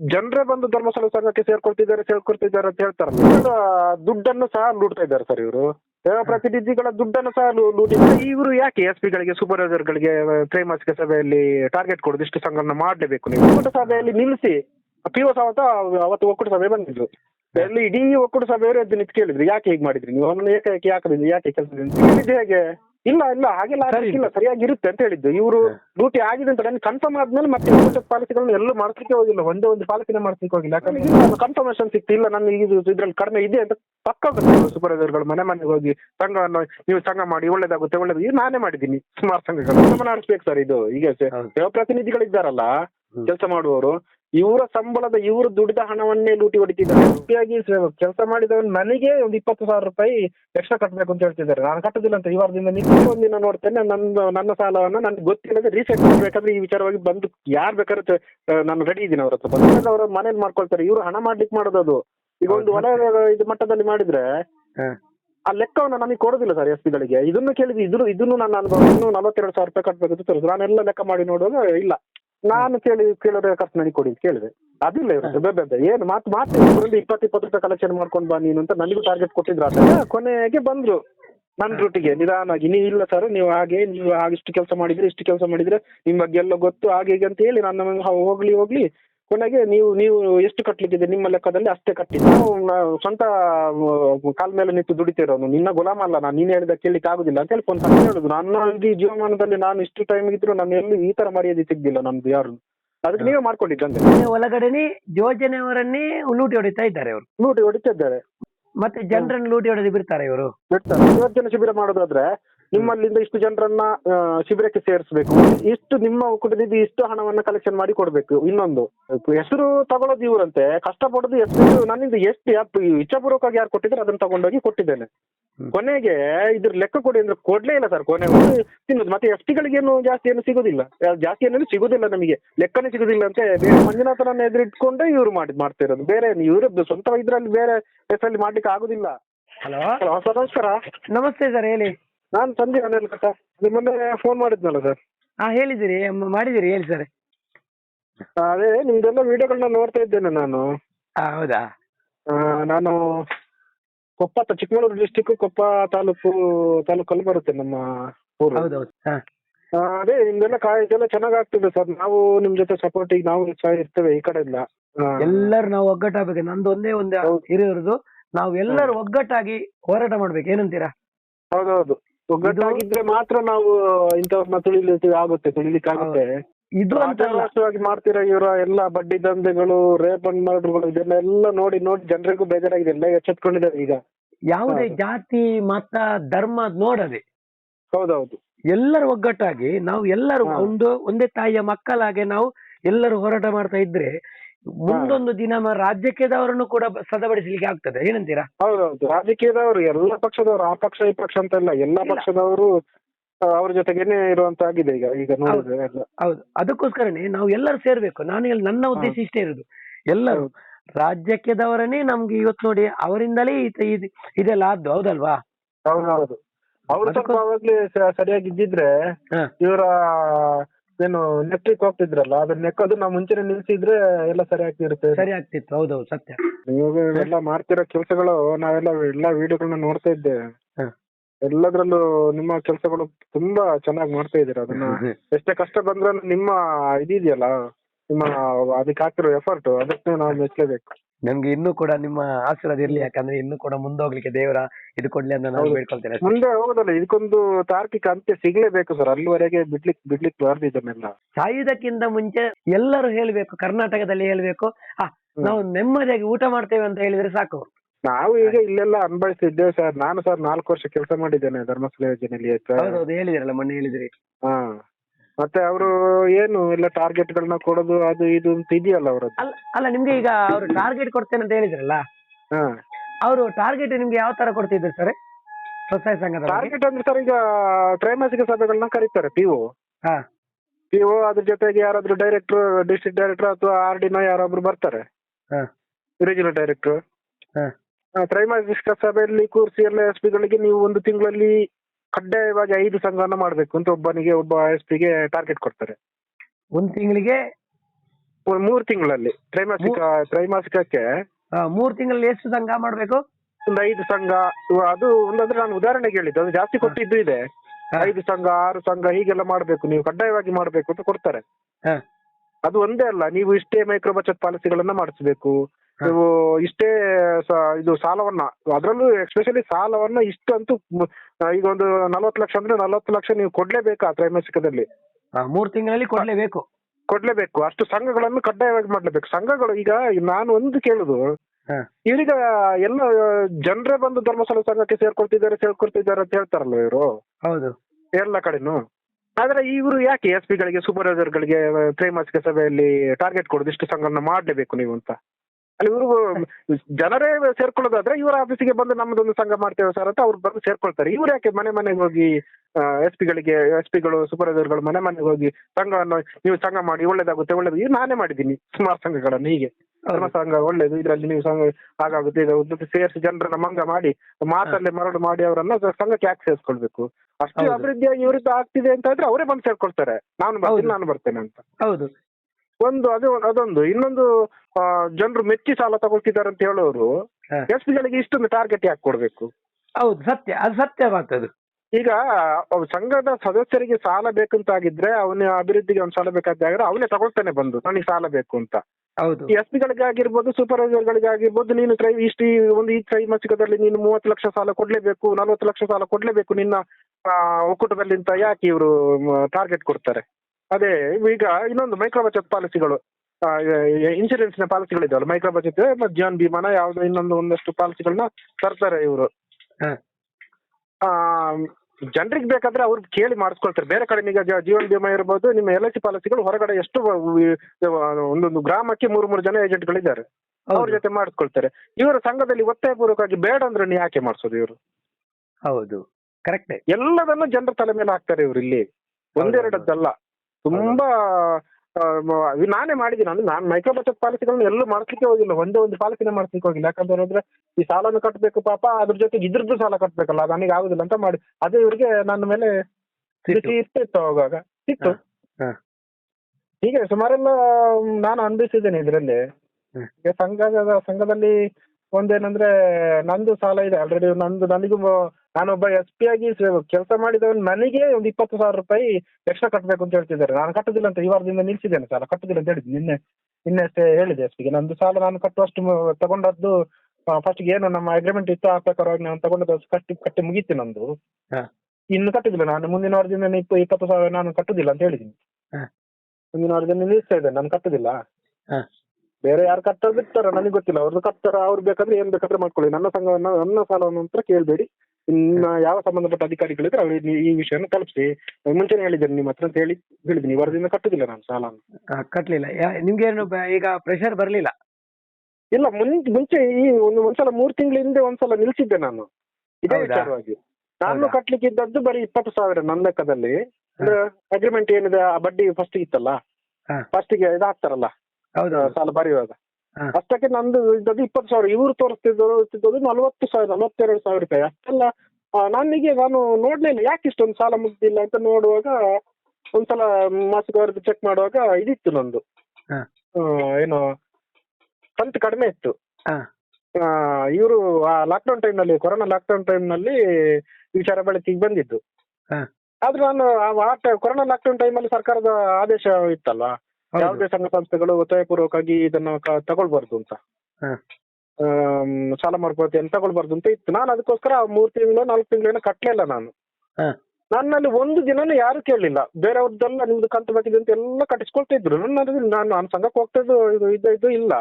ಜನರೇ ಬಂದು ಧರ್ಮಸ್ಥಳ ಸಂಘಕ್ಕೆ ಸೇರ್ಕೊಳ್ತಿದ್ದಾರೆ ಸೇರ್ಕೊಳ್ತಿದ್ದಾರೆ ಅಂತ ಹೇಳ್ತಾರೆ. ದುಡ್ಡನ್ನು ಸಹ ಲೂಟ್ತಾ ಇದ್ದಾರೆ ಸರ್ ಇವರು. ಪ್ರತಿನಿಧಿಗಳ ದುಡ್ಡನ್ನು ಸಹ ಲೂಟಿದ್ದಾರೆ ಲೂಟಿ ಇವರು ಯಾಕೆ ಎಸ್ ಪಿಗಳಿಗೆ ಸೂಪರ್ವೈಸರ್ಗಳಿಗೆ ತ್ರೈಮಾಸಿಕ ಸಭೆಯಲ್ಲಿ ಟಾರ್ಗೆಟ್ ಕೊಡುದು? ಇಷ್ಟು ಸಂಘವನ್ನು ಮಾಡಲೇಬೇಕು ನೀವು. ಒಕ್ಕೂಟ ಸಭೆಯಲ್ಲಿ ನಿಲ್ಲಿಸಿ. ಪಿ ಒ ಅವತ್ತು ಅವತ್ತು ಒಕ್ಕೂಟ ಸಭೆ ಬಂದಿದ್ರು. ಇಡೀ ಒಕ್ಕೂಟ ಸಭೆಯವರು ಎದ್ದು ನಿಂತು ಕೇಳಿದ್ರು. ಯಾಕೆ ಹೀಗೆ ಮಾಡಿದ್ರಿ ನೀವು? ಅವನನ್ನು ಏಕೆ ಯಾಕೆ ಯಾಕೆ ಯಾಕೆ ಕೆಲಸ ಹೇಳಿದ್ದು ಹೇಗೆ? ಇಲ್ಲ ಇಲ್ಲ ಹಾಗೆಲ್ಲ ಇಲ್ಲ ಸರಿಯಾಗಿ ಇರುತ್ತೆ ಅಂತ ಹೇಳಿದ್ದು. ಇವರು ಡ್ಯೂಟಿ ಆಗಿದೆ ಅಂತ ನನಗೆ ಕನ್ಫರ್ಮ್ ಆದ್ಮೇಲೆ ಮತ್ತೆ ಪಾಲಿಸಿಗಳನ್ನ ಎಲ್ಲೂ ಮಾಡ್ಲಿಕ್ಕೆ ಹೋಗಿಲ್ಲ. ಒಂದೇ ಒಂದು ಪಾಲಿಸಿನ ಮಾಡ್ಸಲಿಕ್ಕೆ ಹೋಗಿಲ್ಲ. ಯಾಕಂದ್ರೆ ಕನ್ಫರ್ಮೇಶನ್ ಸಿಕ್ತಿಲ್ಲ ನಾನು ಇದು ಇದ್ರಲ್ಲಿ ಕಡಿಮೆ ಇದೆ ಅಂತ ಪಕ್ಕ ಸೂಪರ್ವೈಸರ್ಗಳು ಮನೆ ಮನೆಗೆ ಹೋಗಿ ಸಂಘವನ್ನು ನೀವು ಸಂಘ ಮಾಡಿ ಒಳ್ಳೇದಾಗುತ್ತೆ ಒಳ್ಳೇದು ಇದು ನಾನೇ ಮಾಡಿದ್ದೀನಿ ಸುಮಾರು ಸಂಘಗಳು. ಗಮನ ಹರಿಸ್ಬೇಕು ಸರ್ ಇದು. ಈಗ ಜನಪ್ರತಿನಿಧಿಗಳಿದ್ದಾರಲ್ಲ ಪ್ರತಿನಿಧಿಗಳಿದ್ದಾರಲ್ಲ ಕೆಲಸ ಮಾಡುವವರು. ಇವರ ಸಂಬಳದ ಇವರು ದುಡಿದ ಹಣವನ್ನೇ ಲೂಟಿ ಹೊಡಿತಿದ್ದಾರೆ. ಲೂಟಿಯಾಗಿ ಕೆಲಸ ಮಾಡಿದವನ್ ನನಗೆ ಒಂದು ಇಪ್ಪತ್ತು ಸಾವಿರ ರೂಪಾಯಿ ಎಕ್ಸ್ಟ್ರಾ ಕಟ್ಟಬೇಕು ಅಂತ ಹೇಳ್ತಿದ್ದಾರೆ. ನಾನು ಕಟ್ಟುದಿಲ್ಲ ಅಂತ ಈ ವಾರದಿಂದ ನಿತ್ಯ ಒಂದಿನ ನೋಡ್ತೇನೆ. ನನ್ನ ನನ್ನ ಸಾಲವನ್ನ ನನಗೆ ಗೊತ್ತಿಲ್ಲದೆ ರೀಸೆಟ್ ಮಾಡ್ಬೇಕಾದ್ರೆ ಈ ವಿಚಾರವಾಗಿ ಬಂದು ಯಾರು ಬೇಕಾದ್ರೆ ನಾನು ರೆಡಿ ಇದ್ದೀನಿ ಅವ್ರ ಹತ್ರ. ಬಂದಾಗ ಅವ್ರ ಮನೇಲಿ ಮಾಡ್ಕೊಳ್ತಾರೆ. ಇವರು ಹಣ ಮಾಡ್ಲಿಕ್ಕೆ ಮಾಡೋದು ಅದು. ಈಗ ಒಂದು ವಲಯ ಇದು ಮಟ್ಟದಲ್ಲಿ ಮಾಡಿದ್ರೆ ಆ ಲೆಕ್ಕವನ್ನು ನಮಗೆ ಕೊಡೋದಿಲ್ಲ ಸರ್ ಎಸ್ ಪಿಗಳಿಗೆ. ಇದನ್ನು ಕೇಳಿದ್ವಿ. ಇದ್ರು ಇದನ್ನು ನನ್ನ ಅನುಭವ. ಇನ್ನು ನಲವತ್ತೆರಡು ಸಾವಿರ ರೂಪಾಯಿ ಕಟ್ಟಬೇಕು ಅಂತ ತೋರಿದ್ರು ನಾನೆಲ್ಲ ಲೆಕ್ಕ ಮಾಡಿ ನೋಡುವಾಗ ಇಲ್ಲ. ನಾನು ಕೇಳಿ ಕೇಳಿದ್ರೆ ಖರ್ಚು ನನಗೆ ಕೊಡಿ ಅಂತ ಕೇಳಿದೆ. ಅದಿಲ್ಲ ಇವರು. ಬೆ-. ಏನು ಮಾತು ಮಾತು ಇಪ್ಪತ್ತು ಇಪ್ಪತ್ತು ರೂಪಾಯಿ ಕಲೆಕ್ಷನ್ ಮಾಡ್ಕೊಂಡು ಬಾ ನೀನು ಅಂತ ನನಗೂ ಟಾರ್ಗೆಟ್ ಕೊಟ್ಟಿದ್ರು ಆದ್ರೆ ಕೊನೆಗೆ ಬಂದ್ರು. ನನ್ನ ರೂಟಿಗೆ ನಿಧಾನವಾಗಿ ನೀವು ಇಲ್ಲ ಸರ್ ನೀವು ಹಾಗೆ ನೀವು ಹಾಗೆ ಇಷ್ಟು ಕೆಲಸ ಮಾಡಿದ್ರೆ ಇಷ್ಟು ಕೆಲಸ ಮಾಡಿದ್ರೆ ನಿಮ್ಮ ಬಗ್ಗೆ ಎಲ್ಲ ಗೊತ್ತು ಹಾಗೆ ಹೀಗೆ ಅಂತ ಹೇಳಿ ನನ್ನ ಹೋಗ್ಲಿ ಹೋಗ್ಲಿ. ಕೊನೆಗೆ ನೀವು ನೀವು ಎಷ್ಟು ಕಟ್ಲಿಕ್ಕಿದೆ? ನಿಮ್ಮ ಲೆಕ್ಕದಲ್ಲಿ ಅಷ್ಟೇ ಕಟ್ಟಿ ನಾವು ಸ್ವಂತ ಕಾಲ್ ಮೇಲೆ ನಿಂತು ದುಡಿತಿರೋನು. ನಿನ್ನ ಗುಲಾಮ ಅಲ್ಲ ನಾನು. ನೀನು ಹೇಳಿದ ಕೇಳಲಿಕ್ಕೆ ಆಗುದಿಲ್ಲ. ಅಂತ ಹೇಳಿ ಫೋನ್ ಹೇಳುದು. ನನ್ನ ಇಡೀ ಜೀವಮಾನದಲ್ಲಿ ನಾನು ಇಷ್ಟು ಟೈಮ್ ಇದ್ರು ನಾನು ಎಲ್ಲಿ ಈ ತರ ಮರ್ಯಾದೆ ಸಿಗ್ಲಿಲ್ಲ ನಮ್ದು ಯಾರು. ಅದಕ್ಕೆ ನೀವೇ ಮಾಡ್ಕೊಂಡಿದ್ದಂತೆ ಒಳಗಡೆನೆ ಯೋಜನೆಯವರನ್ನೇ ಲೂಟಿ ಹೊಡಿತಾ ಇದ್ದಾರೆ ಅವರು ಲೂಟಿ ಹೊಡಿತಾ ಇದ್ದಾರೆ. ಮತ್ತೆ ಜನರನ್ನು ಲೂಟಿ ಹೊಡೆದು ಬಿಡ್ತಾರೆ ಇವರು. ಬಿಡ್ತಾರೆ. ಯೋಜನೆ ಜನ ಶಿಬಿರ ಮಾಡೋದಾದ್ರೆ ನಿಮ್ಮಲ್ಲಿಂದ ಇಷ್ಟು ಜನರನ್ನ ಶಿಬಿರಕ್ಕೆ ಸೇರಿಸಬೇಕು. ಇಷ್ಟು ನಿಮ್ಮ ಒಕ್ಕೂಟದಿಂದ ಇಷ್ಟು ಹಣವನ್ನ ಕಲೆಕ್ಷನ್ ಮಾಡಿ ಕೊಡ್ಬೇಕು. ಇನ್ನೊಂದು ಹೆಸರು ತಗೊಳ್ಳೋದು ಇವರಂತೆ. ಕಷ್ಟಪಡೋದು ಹೆಸರು ನನ್ನಿಂದ ಎಷ್ಟು ಇಚ್ಛಾಪೂರ್ವಕವಾಗಿ ಯಾರು ಕೊಟ್ಟಿದ್ರೆ ಅದನ್ನ ತಗೊಂಡೋಗಿ ಕೊಟ್ಟಿದ್ದೇನೆ. ಕೊನೆಗೆ ಇದ್ರ ಲೆಕ್ಕ ಕೊಡಿ ಅಂದ್ರೆ ಕೊಡ್ಲೇ ಇಲ್ಲ ಸರ್. ಕೊನೆ ತಿನ್ನೋದು. ಮತ್ತೆ ಎಫ್ ಟಿಗಳಿಗೇನು ಜಾಸ್ತಿ ಏನು ಸಿಗೋದಿಲ್ಲ. ಜಾಸ್ತಿ ಏನೇನು ಸಿಗೋದಿಲ್ಲ ನಮಗೆ. ಲೆಕ್ಕನೇ ಸಿಗೋದಿಲ್ಲ ಅಂತ ಬೇರೆ ಮಂಜುನಾಥನನ್ನ ಎದುರಿಟ್ಕೊಂಡು ಇವ್ರು ಮಾಡಿ ಮಾಡ್ತಾ ಇರೋದು ಬೇರೆ ಇವ್ರದ್ದು ಸ್ವಂತ ಇದ್ರಲ್ಲಿ ಬೇರೆ ಹೆಸರಲ್ಲಿ ಮಾಡ್ಲಿಕ್ಕೆ ಆಗುದಿಲ್ಲ. ಹಲೋ? ಹಲೋ ಸರ್ ನಮಸ್ಕಾರ. ನಮಸ್ತೆ ಸರ್ ಹೇಳಿ. ನಾನು ಸಂಜೆ ಅನಿಲ್ ಕಟ್ಟ. ನಿಮ್ಮನ್ನೇ ಫೋನ್ ಮಾಡಿದ್ನಲ್ಲ ಸರ್ ಹಾ ಹೇಳಿದಿರಿ ಮ- ಮಾಡಿದಿರಿ ಹೇಳಿ ಸರ್ ಅದೇ ನಿಮ್ದೆಲ್ಲ ವಿಡಿಯೋಗಳನ್ನ ನೋಡ್ತಾ ಇದ್ದೇನೆ ನಾನು. ಹಾ ಹೌದಾ? ಆ, ನಾನು ಕೊಪ್ಪ ತ- ಚಿಕ್ಕಮಗಳೂರು ಡಿಸ್ಟಿಕ್ ಕೊಪ್ಪ ತಾಲೂಕು ತಾಲೂಕಲ್ಲಿ ಬರುತ್ತೆ ನಮ್ಮ ಊರು. ಹೌದೌದು. ಹಾ. ಆ, ಅದೇ ನಿಮ್ದೆಲ್ಲ ಕಾಯಿ ಇದೆಲ್ಲ ಚೆನ್ನಾಗ್ ಆಗ್ತಿದೆ ಸರ್ ನಾವು ನಿಮ್ ಜೊತೆ ಸಪೋರ್ಟ್ ಈಗ ನಾವು ಸಹ ಇರ್ತೇವೆ ಈ ಕಡೆ ಇಲ್ಲ ಎಲ್ಲರೂ ನಾವು ಒಗ್ಗಟ್ಟಾಗಬೇಕು. ನಂದು ಒಂದೇ ಒಂದು ಹೌದು. ಇರೋದು ನಾವು ಎಲ್ಲರೂ ಒಗ್ಗಟ್ಟಾಗಿ ಹೋರಾಟ ಮಾಡ್ಬೇಕು. ಏನಂತೀರಾ? ಹೌದೌದು. ಒಗ್ಗಟ್ಟಾಗಿದ್ರೆ ಮಾತ್ರ ನಾವು ಇಂಥವ್ರನ್ನ ತುಳಿಲಿಕ್ಕೆ ಆಗುತ್ತೆ ತುಳಿಲಿಕ್ಕೆ ಆಗುತ್ತೆ. ಇದು ರಾಜಾರೋಷವಾಗಿ ಮಾಡ್ತಿರೋ ಇವರ ಎಲ್ಲ ಬಡ್ಡಿ ದಂಧೆಗಳು ರೇಪ್ ಅಂಡ್ ಮರ್ಡರ್ಗಳು ಇದನ್ನೆಲ್ಲ ನೋಡಿ ನೋಡಿ ಜನರಿಗೂ ಬೇಜಾರಾಗಿದೆ ಎಲ್ಲ ಎಚ್ಚೆತ್ಕೊಂಡಿದ್ದಾರೆ ಈಗ. ಯಾವುದೇ ಜಾತಿ ಮತ ಧರ್ಮ ನೋಡದೆ ಹೌದೌದು. ಎಲ್ಲರೂ ಒಗ್ಗಟ್ಟಾಗಿ ನಾವು ಎಲ್ಲರೂ ಒಂದು ಒಂದೇ ತಾಯಿಯ ಮಕ್ಕಳಾಗೆ ನಾವು ಎಲ್ಲರೂ ಹೋರಾಟ ಮಾಡ್ತಾ ಇದ್ರೆ ಮುಂದೊಂದು ದಿನ ರಾಜಕೀಯದವರನ್ನು ರಾಜ್ಯಕ್ಕೆದವರನ್ನು ಕೂಡ ಸದಬಡಿಸಲಿಕ್ಕೆ ಆಗ್ತದೆ. ಏನಂತೀರಾ? ಹೌದೌದು. ರಾಜಕೀಯದವರು ಎಲ್ಲ ಪಕ್ಷದವರು ಆ ಪಕ್ಷ ಈ ಪಕ್ಷ ಅಂತ ಇಲ್ಲ ಎಲ್ಲ ಪಕ್ಷದವರು ಅವ್ರ ಜೊತೆಗೇನೆ ಇರುವಂತ ಆಗಿದೆ ಈಗ ಈಗ ನೋಡಿದ್ರೆ ಎಲ್ಲ. ಹೌದು. ಅದಕ್ಕೋಸ್ಕರನೇ ನಾವು ಎಲ್ಲರೂ ಸೇರ್ಬೇಕು. ನಾನು ಹೇಳಿ ನನ್ನ ಉದ್ದೇಶ ಇಷ್ಟೇ ಇರುದು. ಎಲ್ಲರೂ ರಾಜ್ಯಕ್ಕೆದವರನ್ನೇ ನಮ್ಗೆ ಇವತ್ತು ನೋಡಿ ಅವರಿಂದಲೇ ಇದ್- ಇದ್- ಇದೆಲ್ಲ ಆದ್ದು ಹೌದಲ್ವಾ? ಹೌದೌದು. ಅವ್ರು ಸ್ವಲ್ಪ ಅವಾಗ್ಲೇ ಸರಿಯಾಗಿ ಇದ್ದಿದ್ರೆ. ಇವರ ಏನು ನೆಟ್ಟಿಗೆ ಹೋಗ್ತಿದ್ರಲ್ಲ ಅದನ್ನ ನೆಕ್ಕೋದು ನಾವು ಮುಂಚೆನೆ ನಿಲ್ಸಿದ್ರೆ ಎಲ್ಲ ಸರಿ ಆಗ್ತಿರುತ್ತೆ. ಸರಿ ಆಗ್ತಿತ್ತು ಹೌದೌದು ಸತ್ಯ. ನೀವು ಎಲ್ಲ ಮಾಡ್ತಿರೋ ಕೆಲಸಗಳು ನಾವೆಲ್ಲ ಎಲ್ಲ ವಿಡಿಯೋಗಳನ್ನ ನೋಡ್ತಾ ಇದ್ದೆ. ಹ. ಎಲ್ಲದ್ರಲ್ಲೂ ನಿಮ್ಮ ಕೆಲಸಗಳು ತುಂಬಾ ಚೆನ್ನಾಗಿ ಮಾಡ್ತಾ ಇದ್ದೀರಾ ಅದನ್ನ. ಎಷ್ಟೇ ಕಷ್ಟ ಬಂದ್ರೂ ನಿಮ್ಮ ಇದಿದೆಯಲ್ಲ ನಿಮ್ಮ ಅದಕ್ಕೆ ಹಾಕಿರೋ ಎಫರ್ಟ್ ಅದಕ್ಕೆ ನಾವು ಮೆಚ್ಚಲೇಬೇಕು. ನಮ್ಗೆ ಇನ್ನೂ ಕೂಡ ನಿಮ್ಮ ಆಶೀರ್ವಾದ ಇರ್ಲಿ ಯಾಕಂದ್ರೆ ಇನ್ನೂ ಕೂಡ ಮುಂದೋಗ್ಲಿಕ್ಕೆ ದೇವರ ಇದು ಕೊಡ್ಲಿ ಅಂತ ನಾನು ಬೇಡ್ಕೊಳ್ತೇವೆ ಬೇಡ್ಕೊಳ್ತೇನೆ ಅಷ್ಟೇ. ಮುಂದೆ ಹೋಗೋದಲ್ಲ ಇದಕ್ಕೊಂದು ತಾರ್ಕಿಕ ಅಂತ್ಯ ಸಿಗ್ಲೇಬೇಕು ಸರ್. ಅಲ್ಲಿವರೆಗೆ ಬಿಡ್ಲಿಕ್ ಬಿಡ್ಲಿಕ್ ಬಾರ್ದು ಇದನ್ನೆಲ್ಲ. ಸಾಯುವುದಕ್ಕಿಂತ ಮುಂಚೆ ಎಲ್ಲರೂ ಹೇಳ್ಬೇಕು ಕರ್ನಾಟಕದಲ್ಲಿ ಹೇಳ್ಬೇಕು. ಆ ನಾವು ನೆಮ್ಮದಿಯಾಗಿ ಊಟ ಮಾಡ್ತೇವೆ ಅಂತ ಹೇಳಿದ್ರೆ ಸಾಕು. ನಾವು ಈಗ ಇಲ್ಲೆಲ್ಲ ಅನುಭವಿಸ್ತಿದ್ದೇವೆ ಸರ್. ನಾನು ಸರ್ ನಾಲ್ಕು ವರ್ಷ ಕೆಲಸ ಮಾಡಿದ್ದೇನೆ ಧರ್ಮಸ್ಥಳ ಯೋಜನೆಯಲ್ಲಿ. ಹೇಳಿದ್ರಲ್ಲ ಹೌದೌದು ಹೇಳಿದಿರಲ್ಲ ಮೊನ್ನೆ ಹೇಳಿದ್ರಿ. ಹಾ. ಮತ್ತೆ ಅವರು ಏನು ಎಲ್ಲ ಟಾರ್ಗೆಟ್ ಗಳನ್ನ ಕೊಡೋದು ಅದು ಇದು ಅಂತ ಇದೆಯಲ್ಲ ಅವರದ್ದು? ಅಲ್ಲ ಅಲ್ಲ ನಿಮ್ಗೆ ಈಗ ಅವರು ಟಾರ್ಗೆಟ್ ಕೊಡ್ತೇನೆ ಅಂತ ಹೇಳಿದ್ರಲ್ಲ? ಹಾ. ಅವರು ಟಾರ್ಗೆಟ್ ನಿಮ್ಗೆ ಯಾವ ತರ ಕೊಡ್ತಿದ್ರು ಸರ್? ಸ್ವಸಹಾಯ ಸಂಘದ ಬಗ್ಗೆ? ಟಾರ್ಗೆಟ್ ಅಂದ್ರೆ ಸರ್ ಈಗ ತ್ರೈಮಾಸಿಕ ಸಭೆಗಳನ್ನ ಕರೀತಾರೆ ಪಿ ಒ ಹಾ. ಪಿ ಒ ಅದ್ರ ಜೊತೆಗೆ ಯಾರಾದ್ರೂ ಡೈರೆಕ್ಟರ್ ಡಿಸ್ಟ್ರಿಕ್ಟ್ ಡೈರೆಕ್ಟರ್ ಅಥವಾ ಆರ್ ಡಿನೋ ಯಾರೊಬ್ರು ಬರ್ತಾರೆ. ಹಾ. ರೀಜನಲ್ ಡೈರೆಕ್ಟರ್ ಹಾ. ತ್ರೈಮಾಸಿಕ ಸಭೆಯಲ್ಲಿ ಕೂರಿಸಿ ಎಲ್ಲ ಎಸ್ ಪಿಗಳಿಗೆ ನೀವು ಒಂದು ತಿಂಗಳಲ್ಲಿ ಕಡ್ಡಾಯವಾಗಿ ಐದು ಸಂಘವನ್ನ ಮಾಡ್ಬೇಕು ಅಂತ ಒಬ್ಬನಿಗೆ ಒಬ್ಬ ಎಸ್ ಪಿಗೆ ಟಾರ್ಗೆಟ್ ಕೊಡ್ತಾರೆ. ಒಂದ್ ತಿಂಗಳಿಗೆ? ಒಂದು ಮೂರು ತಿಂಗಳಲ್ಲಿ. ತ್ರೈಮಾಸಿಕ ತ್ರೈಮಾಸಿಕಕ್ಕೆ ಮೂರು ತಿಂಗಳಲ್ಲಿ ಎಷ್ಟು ಸಂಘ ಮಾಡ್ಬೇಕು? ಒಂದು ಐದು ಸಂಘ ಅದು ಒಂದಂದ್ರೆ ನಾನು ಉದಾಹರಣೆಗೆ ಹೇಳಿದ್ದು ಅದು ಜಾಸ್ತಿ ಕೊಟ್ಟಿದ್ದು ಇದೆ. ಐದು ಸಂಘ ಆರು ಸಂಘ ಹೀಗೆಲ್ಲ ಮಾಡಬೇಕು ನೀವು ಕಡ್ಡಾಯವಾಗಿ ಮಾಡಬೇಕು ಅಂತ ಕೊಡ್ತಾರೆ. ಅದು ಒಂದೇ ಅಲ್ಲ ನೀವು ಇಷ್ಟೇ ಮೈಕ್ರೋ ಬಚತ್ ಪಾಲಿಸಿಗಳನ್ನ ಮಾಡಿಸ್ಬೇಕು. ನೀವು ಇಷ್ಟೇ ಇದು ಸಾಲವನ್ನ ಅದರಲ್ಲೂ ಎಸ್ಪೆಷಲಿ ಸಾಲವನ್ನ ಇಷ್ಟಂತೂ ಈಗ ಒಂದು ನಲವತ್ತು ಲಕ್ಷ ಅಂದ್ರೆ ನಲವತ್ತು ಲಕ್ಷ ನೀವು ಕೊಡ್ಲೇಬೇಕು ಆ ತ್ರೈಮಾಸಿಕದಲ್ಲಿ? ಮೂರು ತಿಂಗಳಲ್ಲಿ ಕೊಡ್ಲೇಬೇಕು. ಕೊಡ್ಲೇಬೇಕು. ಅಷ್ಟು ಸಂಘಗಳನ್ನು ಕಡ್ಡಾಯವಾಗಿ ಮಾಡ್ಲೇಬೇಕು. ಸಂಘಗಳು ಈಗ ನಾನು ಒಂದು ಕೇಳುದು. ಈಗ ಎಲ್ಲ ಜನರೇ ಬಂದು ಧರ್ಮಸ್ಥಳ ಸಂಘಕ್ಕೆ ಸೇರ್ಕೊಳ್ತಿದ್ದಾರೆ ಸೇರ್ಕೊಳ್ತಿದ್ದಾರೆ ಅಂತ ಹೇಳ್ತಾರಲ್ಲ ಇವರು? ಹೌದು. ಎಲ್ಲ ಕಡೆನು. ಆದ್ರೆ ಇವರು ಯಾಕೆ ಎಸ್ ಪಿಗಳಿಗೆ ಸೂಪರ್ವೈಸರ್ ಗಳಿಗೆ ತ್ರೈಮಾಸಿಕ ಸಭೆಯಲ್ಲಿ ಟಾರ್ಗೆಟ್ ಕೊಡುದು? ಇಷ್ಟು ಸಂಘನ ಮಾಡ್ಲೇಬೇಕು ನೀವು ಅಂತ. ಅಲ್ಲಿ ಇವರು ಜನರೇ ಸೇರ್ಕೊಳ್ಳೋದಾದ್ರೆ ಇವರ ಆಫೀಸಿಗೆ ಬಂದು ನಮ್ಮದೊಂದು ಸಂಘ ಮಾಡ್ತೇವೆ ಸರ್ ಅಂತ ಅವ್ರು ಬಂದು ಸೇರ್ಕೊಳ್ತಾರೆ. ಇವ್ರು ಯಾಕೆ ಮನೆ ಮನೆಗೆ ಹೋಗಿ ಎಸ್ ಪಿಗಳಿಗೆ ಎಸ್ ಪಿಗಳು ಸೂಪರ್ವೈಸರ್ಗಳು ಮನೆ ಮನೆಗೆ ಹೋಗಿ ಸಂಘವನ್ನು ನೀವು ಸಂಘ ಮಾಡಿ ಒಳ್ಳೇದಾಗುತ್ತೆ ಒಳ್ಳೇದು ಇದು ನಾನೇ ಮಾಡಿದ್ದೀನಿ ಸುಮಾರು ಸಂಘಗಳನ್ನು ಹೀಗೆ. ಧರ್ಮ ಸಂಘ ಒಳ್ಳೇದು ಇದರಲ್ಲಿ ನೀವು ಸಂಘ ಹಾಗಾಗುತ್ತೆ ಇದು ಸೇರಿಸಿ ಜನರನ್ನ ಮಂಗ ಮಾಡಿ ಮಾತಲ್ಲೇ ಮರಳು ಮಾಡಿ ಅವರನ್ನ ಸಂಘಕ್ಕೆ ಯಾಕೆ ಸೇರಿಸ್ಕೊಳ್ಬೇಕು? ಅಷ್ಟು ಅಭಿವೃದ್ಧಿ ಇವರಿಂದ ಆಗ್ತಿದೆ ಅಂತ ಅಂದ್ರೆ ಅವರೇ ಬಂದು ಸೇರ್ಕೊಳ್ತಾರೆ. ನಾನು ಬರ್ತೀನಿ ನಾನು ಬರ್ತೇನೆ ಅಂತ. ಹೌದು. ಒಂದು ಅದು ಅದೊಂದು. ಇನ್ನೊಂದು ಜನರು ಮೆಚ್ಚಿ ಸಾಲ ತಗೊಳ್ತಿದ್ದಾರೆ ಅಂತ ಹೇಳೋರು ಎಸ್ಪಿ ಎಸ್ ಪಿಗಳಿಗೆ ಇಷ್ಟೊಂದು ಟಾರ್ಗೆಟ್ ಯಾಕೆ ಕೊಡ್ಬೇಕು? ಹೌದು ಸತ್ಯ ಅದು ಸತ್ಯ ಮಾತದು ಈಗ ಸಂಘದ ಸದಸ್ಯರಿಗೆ ಸಾಲ ಬೇಕಂತಾಗಿದ್ರೆ ಅವನ ಅಭಿವೃದ್ಧಿಗೆ ಒಂದು ಸಾಲ ಬೇಕಾದ್ರೆ ಅವನೇ ತಗೊಳ್ತಾನೆ ಬಂದು ನನಗೆ ಸಾಲ ಬೇಕು ಅಂತ. ಹೌದು. ಎಸ್ ಪಿಗಳಿಗೆ ಆಗಿರ್ಬೋದು ನೀನು ಟ್ರೈ ಇಷ್ಟು ಒಂದು ಈ ತ್ರೈಮಾಸಿಕದಲ್ಲಿ ನೀನು ಮೂವತ್ತು ಲಕ್ಷ ಸಾಲ ಕೊಡ್ಲೇಬೇಕು ನಲವತ್ತು ಲಕ್ಷ ಸಾಲ ಕೊಡ್ಲೇಬೇಕು ನಿನ್ನ ಒಕ್ಕೂಟದಲ್ಲಿ ಅಂತ ಯಾಕೆ ಇವರು ಟಾರ್ಗೆಟ್ ಕೊಡ್ತಾರೆ? ಅದೇ ಈಗ ಇನ್ನೊಂದು ಮೈಕ್ರೋ ಬಚತ್ ಪಾಲಿಸಿಗಳು ಇನ್ಶೂರೆನ್ಸ್ನ ಪಾಲಿಸಿಗಳಿದಾವಲ್ಲ ಮೈಕ್ರೋ ಬಚತ್ ಮತ್ತೆ ಜೀವನ್ ಬಿಮಾನ ಯಾವ್ದೋ ಇನ್ನೊಂದು ಒಂದಷ್ಟು ಪಾಲಿಸಿಗಳನ್ನ ತರ್ತಾರೆ ಇವರು. ಆ ಜನರಿಗೆ ಬೇಕಾದ್ರೆ ಅವ್ರು ಕೇಳಿ ಮಾಡಿಸ್ಕೊಳ್ತಾರೆ. ಬೇರೆ ಕಡೆ ಈಗ ಜೀವನ್ ಬಿಮಾ ಇರ್ಬೋದು ನಿಮ್ಮ ಎಲ್ ಐ ಸಿ ಪಾಲಿಸಿಗಳು ಹೊರಗಡೆ ಎಷ್ಟು ಒಂದೊಂದು ಗ್ರಾಮಕ್ಕೆ ಮೂರು ಮೂರು ಜನ ಏಜೆಂಟ್ಗಳಿದ್ದಾರೆ ಅವ್ರ ಜೊತೆ ಮಾಡಿಸ್ಕೊಳ್ತಾರೆ. ಇವರ ಸಂಘದಲ್ಲಿ ಒತ್ತಾಯಪೂರ್ವಕವಾಗಿ ಬೇಡ ಅಂದ್ರೆ ನೀವು ಯಾಕೆ ಮಾಡಿಸೋದು ಇವರು? ಹೌದು. ಕರೆಕ್ಟ್ ಎಲ್ಲದನ್ನು ಜನರ ತಲೆ ಮೇಲೆ ಹಾಕ್ತಾರೆ ಇವರು ಇಲ್ಲಿ. ಒಂದೆರಡದ್ದಲ್ಲ. ತುಂಬಾ ನಾನೇ ಮಾಡಿದ್ದೀನಿ. ಅಂದ್ರೆ ನಾನು ಮೈಕ್ರೋ ಬಚತ್ ಪಾಲಿಸಿಗಳನ್ನ ಎಲ್ಲೂ ಮಾಡಿಸ್ಲಿಕ್ಕೆ ಹೋಗಿಲ್ಲ. ಒಂದೇ ಒಂದು ಪಾಲಿಸಿನ ಮಾಡಿಸ್ಲಿಕ್ಕೆ ಹೋಗಿಲ್ಲ. ಯಾಕಂತ ಹೇಳಿದ್ರೆ ಈ ಸಾಲನು ಕಟ್ಟಬೇಕು ಪಾಪ ಅದ್ರ ಜೊತೆಗೆ ಇದ್ರದ್ದು ಸಾಲ ಕಟ್ಟಬೇಕಲ್ಲ ಅದು ನನಗೆ ಆಗುದಿಲ್ಲ ಅಂತ ಮಾಡಿ. ಅದೇ ಇವರಿಗೆ ನನ್ನ ಮೇಲೆ ಸಿಟಿ ಇತ್ತು ಅವಾಗ. ಇತ್ತು. ಹೀಗೆ ಸುಮಾರೆಲ್ಲ ನಾನು ಅನುಭವಿಸಿದ್ದೇನೆ ಇದರಲ್ಲಿ. ಸಂಘದ ಸಂಘದಲ್ಲಿ ಒಂದೇನಂದ್ರೆ ನಂದು ಸಾಲ ಇದೆ. ಆಲ್ರೆಡಿ ನಂದು ನನಗೂ ನಾನೊಬ್ಬ ಎಸ್ ಪಿ ಆಗಿ ಕೆಲಸ ಮಾಡಿದವನು ನನಗೆ ಒಂದು ಇಪ್ಪತ್ತು ಸಾವಿರ ರೂಪಾಯಿ ಎಕ್ಸ್ಟ್ರಾ ಕಟ್ಟಬೇಕು ಅಂತ ಹೇಳ್ತಿದ್ದಾರೆ. ನಾನು ಕಟ್ಟುದಿಲ್ಲ ಅಂತ ಈ ವಾರದಿಂದ ನಿಲ್ಸಿದ್ದೇನೆ ಸಾಲ. ಕಟ್ಟುದಿಲ್ಲ ಅಂತ ಹೇಳಿದ್ದು ನಿನ್ನೆ ನಿನ್ನೆ ಅಷ್ಟೇ ಹೇಳಿದೆ ಎಸ್ ಪಿಗೆ ನಂದು ಸಾಲ ನಾನು ಕಟ್ಟುವಷ್ಟು ತಗೊಂಡದ್ದು ಫಸ್ಟ್ಗೆ ಏನು ನಮ್ಮ ಅಗ್ರಿಮೆಂಟ್ ಇತ್ತು ಆ ಪ್ರಕಾರವಾಗಿ ನಾನು ತಗೊಂಡದ್ದು ಕಟ್ಟಿ ಕಟ್ಟಿ ಮುಗೀತು ನಂದು. ಇನ್ನು ಕಟ್ಟುದಿಲ್ಲ. ನಾನು ಮುಂದಿನ ವಾರದಿಂದ ಇಪ್ಪ ಇಪ್ಪತ್ತು ಸಾವಿರ ನಾನು ಕಟ್ಟುದಿಲ್ಲ ಅಂತ ಹೇಳಿದ್ದೀನಿ. ಮುಂದಿನ ವಾರದಿಂದ ನಿಲ್ಲಿಸ್ತಾ ಇದ್ದೇನೆ. ನಾನು ಕಟ್ಟುದಿಲ್ಲ. ಬೇರೆ ಯಾರು ಕಟ್ಟೋದು ಬಿಡ್ತಾರ? ನನಗೆ ಗೊತ್ತಿಲ್ಲ. ಅವ್ರದ್ದು ಕಟ್ತಾರ ಅವ್ರು ಬೇಕಾದ್ರೆ ಏನ್ ಬೇಕಾದ್ರೆ ಮಾಡ್ಕೊಳ್ಳಿ. ನನ್ನ ಸಂಘವನ್ನ ನನ್ನ ಸಾಲವನ್ನು ಅಂತ ಕೇಳಬೇಡಿ. ಇನ್ನ ಯಾವ ಸಂಬಂಧಪಟ್ಟ ಅಧಿಕಾರಿಗಳಿದ್ರೆ ಅವ್ರಿಗೆ ಈ ವಿಷಯನ ತಲುಪಿಸಿ. ಮುಂಚೆನೆ ಹೇಳಿದ್ದೇನೆ ನಿಮ್ಮ ಹತ್ರ ಅಂತ ಹೇಳಿ ಹೇಳಿದ್ದೀನಿ. ವರದಿಯಿಂದ ಕಟ್ಟುದಿಲ್ಲ ನಾನು ಸಾಲ ಕಟ್ಲಿಲ್ಲ. ಯಾ- ನಿಮ್ಗೇನು ಬ- ಈಗ ಪ್ರೆಷರ್ ಬರ್ಲಿಲ್ಲ? ಇಲ್ಲ ಮುಂಚೆ ಮುಂಚೆ ಈ ಒಂದು ಒಂದ್ಸಲ ಮೂರ್ ತಿಂಗಳ ಹಿಂದೆ ಒಂದ್ಸಲ ನಿಲ್ಸಿದ್ದೆ ನಾನು. ಇದೇ ಹೌದಾ? ವಿಚಾರವಾಗಿ. ನಾನು ಹೌದಾ? ಕಟ್ಲಿಕ್ಕೆ ಇದ್ದದ್ದು ಬರೀ ಇಪ್ಪತ್ತು ಸಾವಿರ ನನ್ನ ಲೆಕ್ಕದಲ್ಲಿ. ಅಂದ್ರೆ ಅಗ್ರಿಮೆಂಟ್ ಏನಿದೆ? ಆ ಬಡ್ಡಿ ಫಸ್ಟ್ ಇತ್ತಲ್ಲ? ಹಾ. ಫಸ್ಟಿಗೆ ಇದಾಗ್ತಾರಲ್ಲ? ಹೌದು? ಸಾಲ ಬರೆಯುವಾಗ. ಅಷ್ಟಕ್ಕೆ ನಂದು ಇದ್ದದ್ದು ಇಪ್ಪತ್ತು ಸಾವಿರ. ಇವರು ತೋರಿಸ್ತಿದ್ದು ನಲವತ್ತು ಸಾವಿರ ನಲವತ್ತೆರಡು ಸಾವಿರ ರೂಪಾಯಿ. ಅಷ್ಟೆಲ್ಲ ನನಗೆ ನಾನು ನೋಡ್ಲಿಲ್ಲ ಯಾಕೆ ಇಷ್ಟೊಂದು ಸಾಲ ಮುಗ್ದಿಲ್ಲ ಅಂತ ನೋಡುವಾಗ ಒಂದ್ಸಲ ಮಾಸಿಕ ವರದಿ ಚೆಕ್ ಮಾಡುವಾಗ ಇದಿತ್ತು ನಂದು. ಏನು ಕಂತು ಕಡಿಮೆ ಇತ್ತು. ಇವರು ಆ ಲಾಕ್ಡೌನ್ ಟೈಮ್ನಲ್ಲಿ ಕೊರೋನಾ ಲಾಕ್ಡೌನ್ ಟೈಮ್ನಲ್ಲಿ ವಿಚಾರ ಬೆಳಕಿಗೆ ಬಂದಿದ್ದು. ಆದ್ರೆ ನಾನು ಆ- ಕೊರೋನಾ ಲಾಕ್ಡೌನ್ ಅಲ್ಲಿ ಸರ್ಕಾರದ ಆದೇಶ ಇತ್ತಲ್ವಾ. ಯಾವುದೇ ಸಂಘ ಸಂಸ್ಥೆಗಳು ಒತ್ತಾಯಪೂರ್ವಕವಾಗಿ ಇದನ್ನ ಕ- ತಗೊಳ್ಬಾರ್ದು ಅಂತ. ಸಾಲ ಮರುಪಾವತಿಯನ್ನು ತಗೊಳ್ಬಾರ್ದು ಅಂತ ಇತ್ತು. ನಾನು ಅದಕ್ಕೋಸ್ಕರ ಮೂರ್ ತಿಂಗಳು ನಾಲ್ಕು ತಿಂಗಳೇನೋ ಕಟ್ಟಲಿಲ್ಲ ನಾನು. ನನ್ನಲ್ಲಿ ಒಂದು ದಿನನೂ ಯಾರು ಕೇಳಲಿಲ್ಲ. ಬೇರೆಯವ್ರದ್ದೆಲ್ಲ ನಿಮ್ದು ಕಂತು ಬೇಕಿದೆ ಅಂತ ಎಲ್ಲ ಕಟ್ಟಿಸ್ಕೊಳ್ತಾ ಇದ್ರು. ನನ್ನ ನಾನು ನಾನು ಸಂಘಕ್ಕೆ ಹೋಗ್ತಾ ಇದ್ದು ಇದು ಇದು ಇದು ಇಲ್ಲ.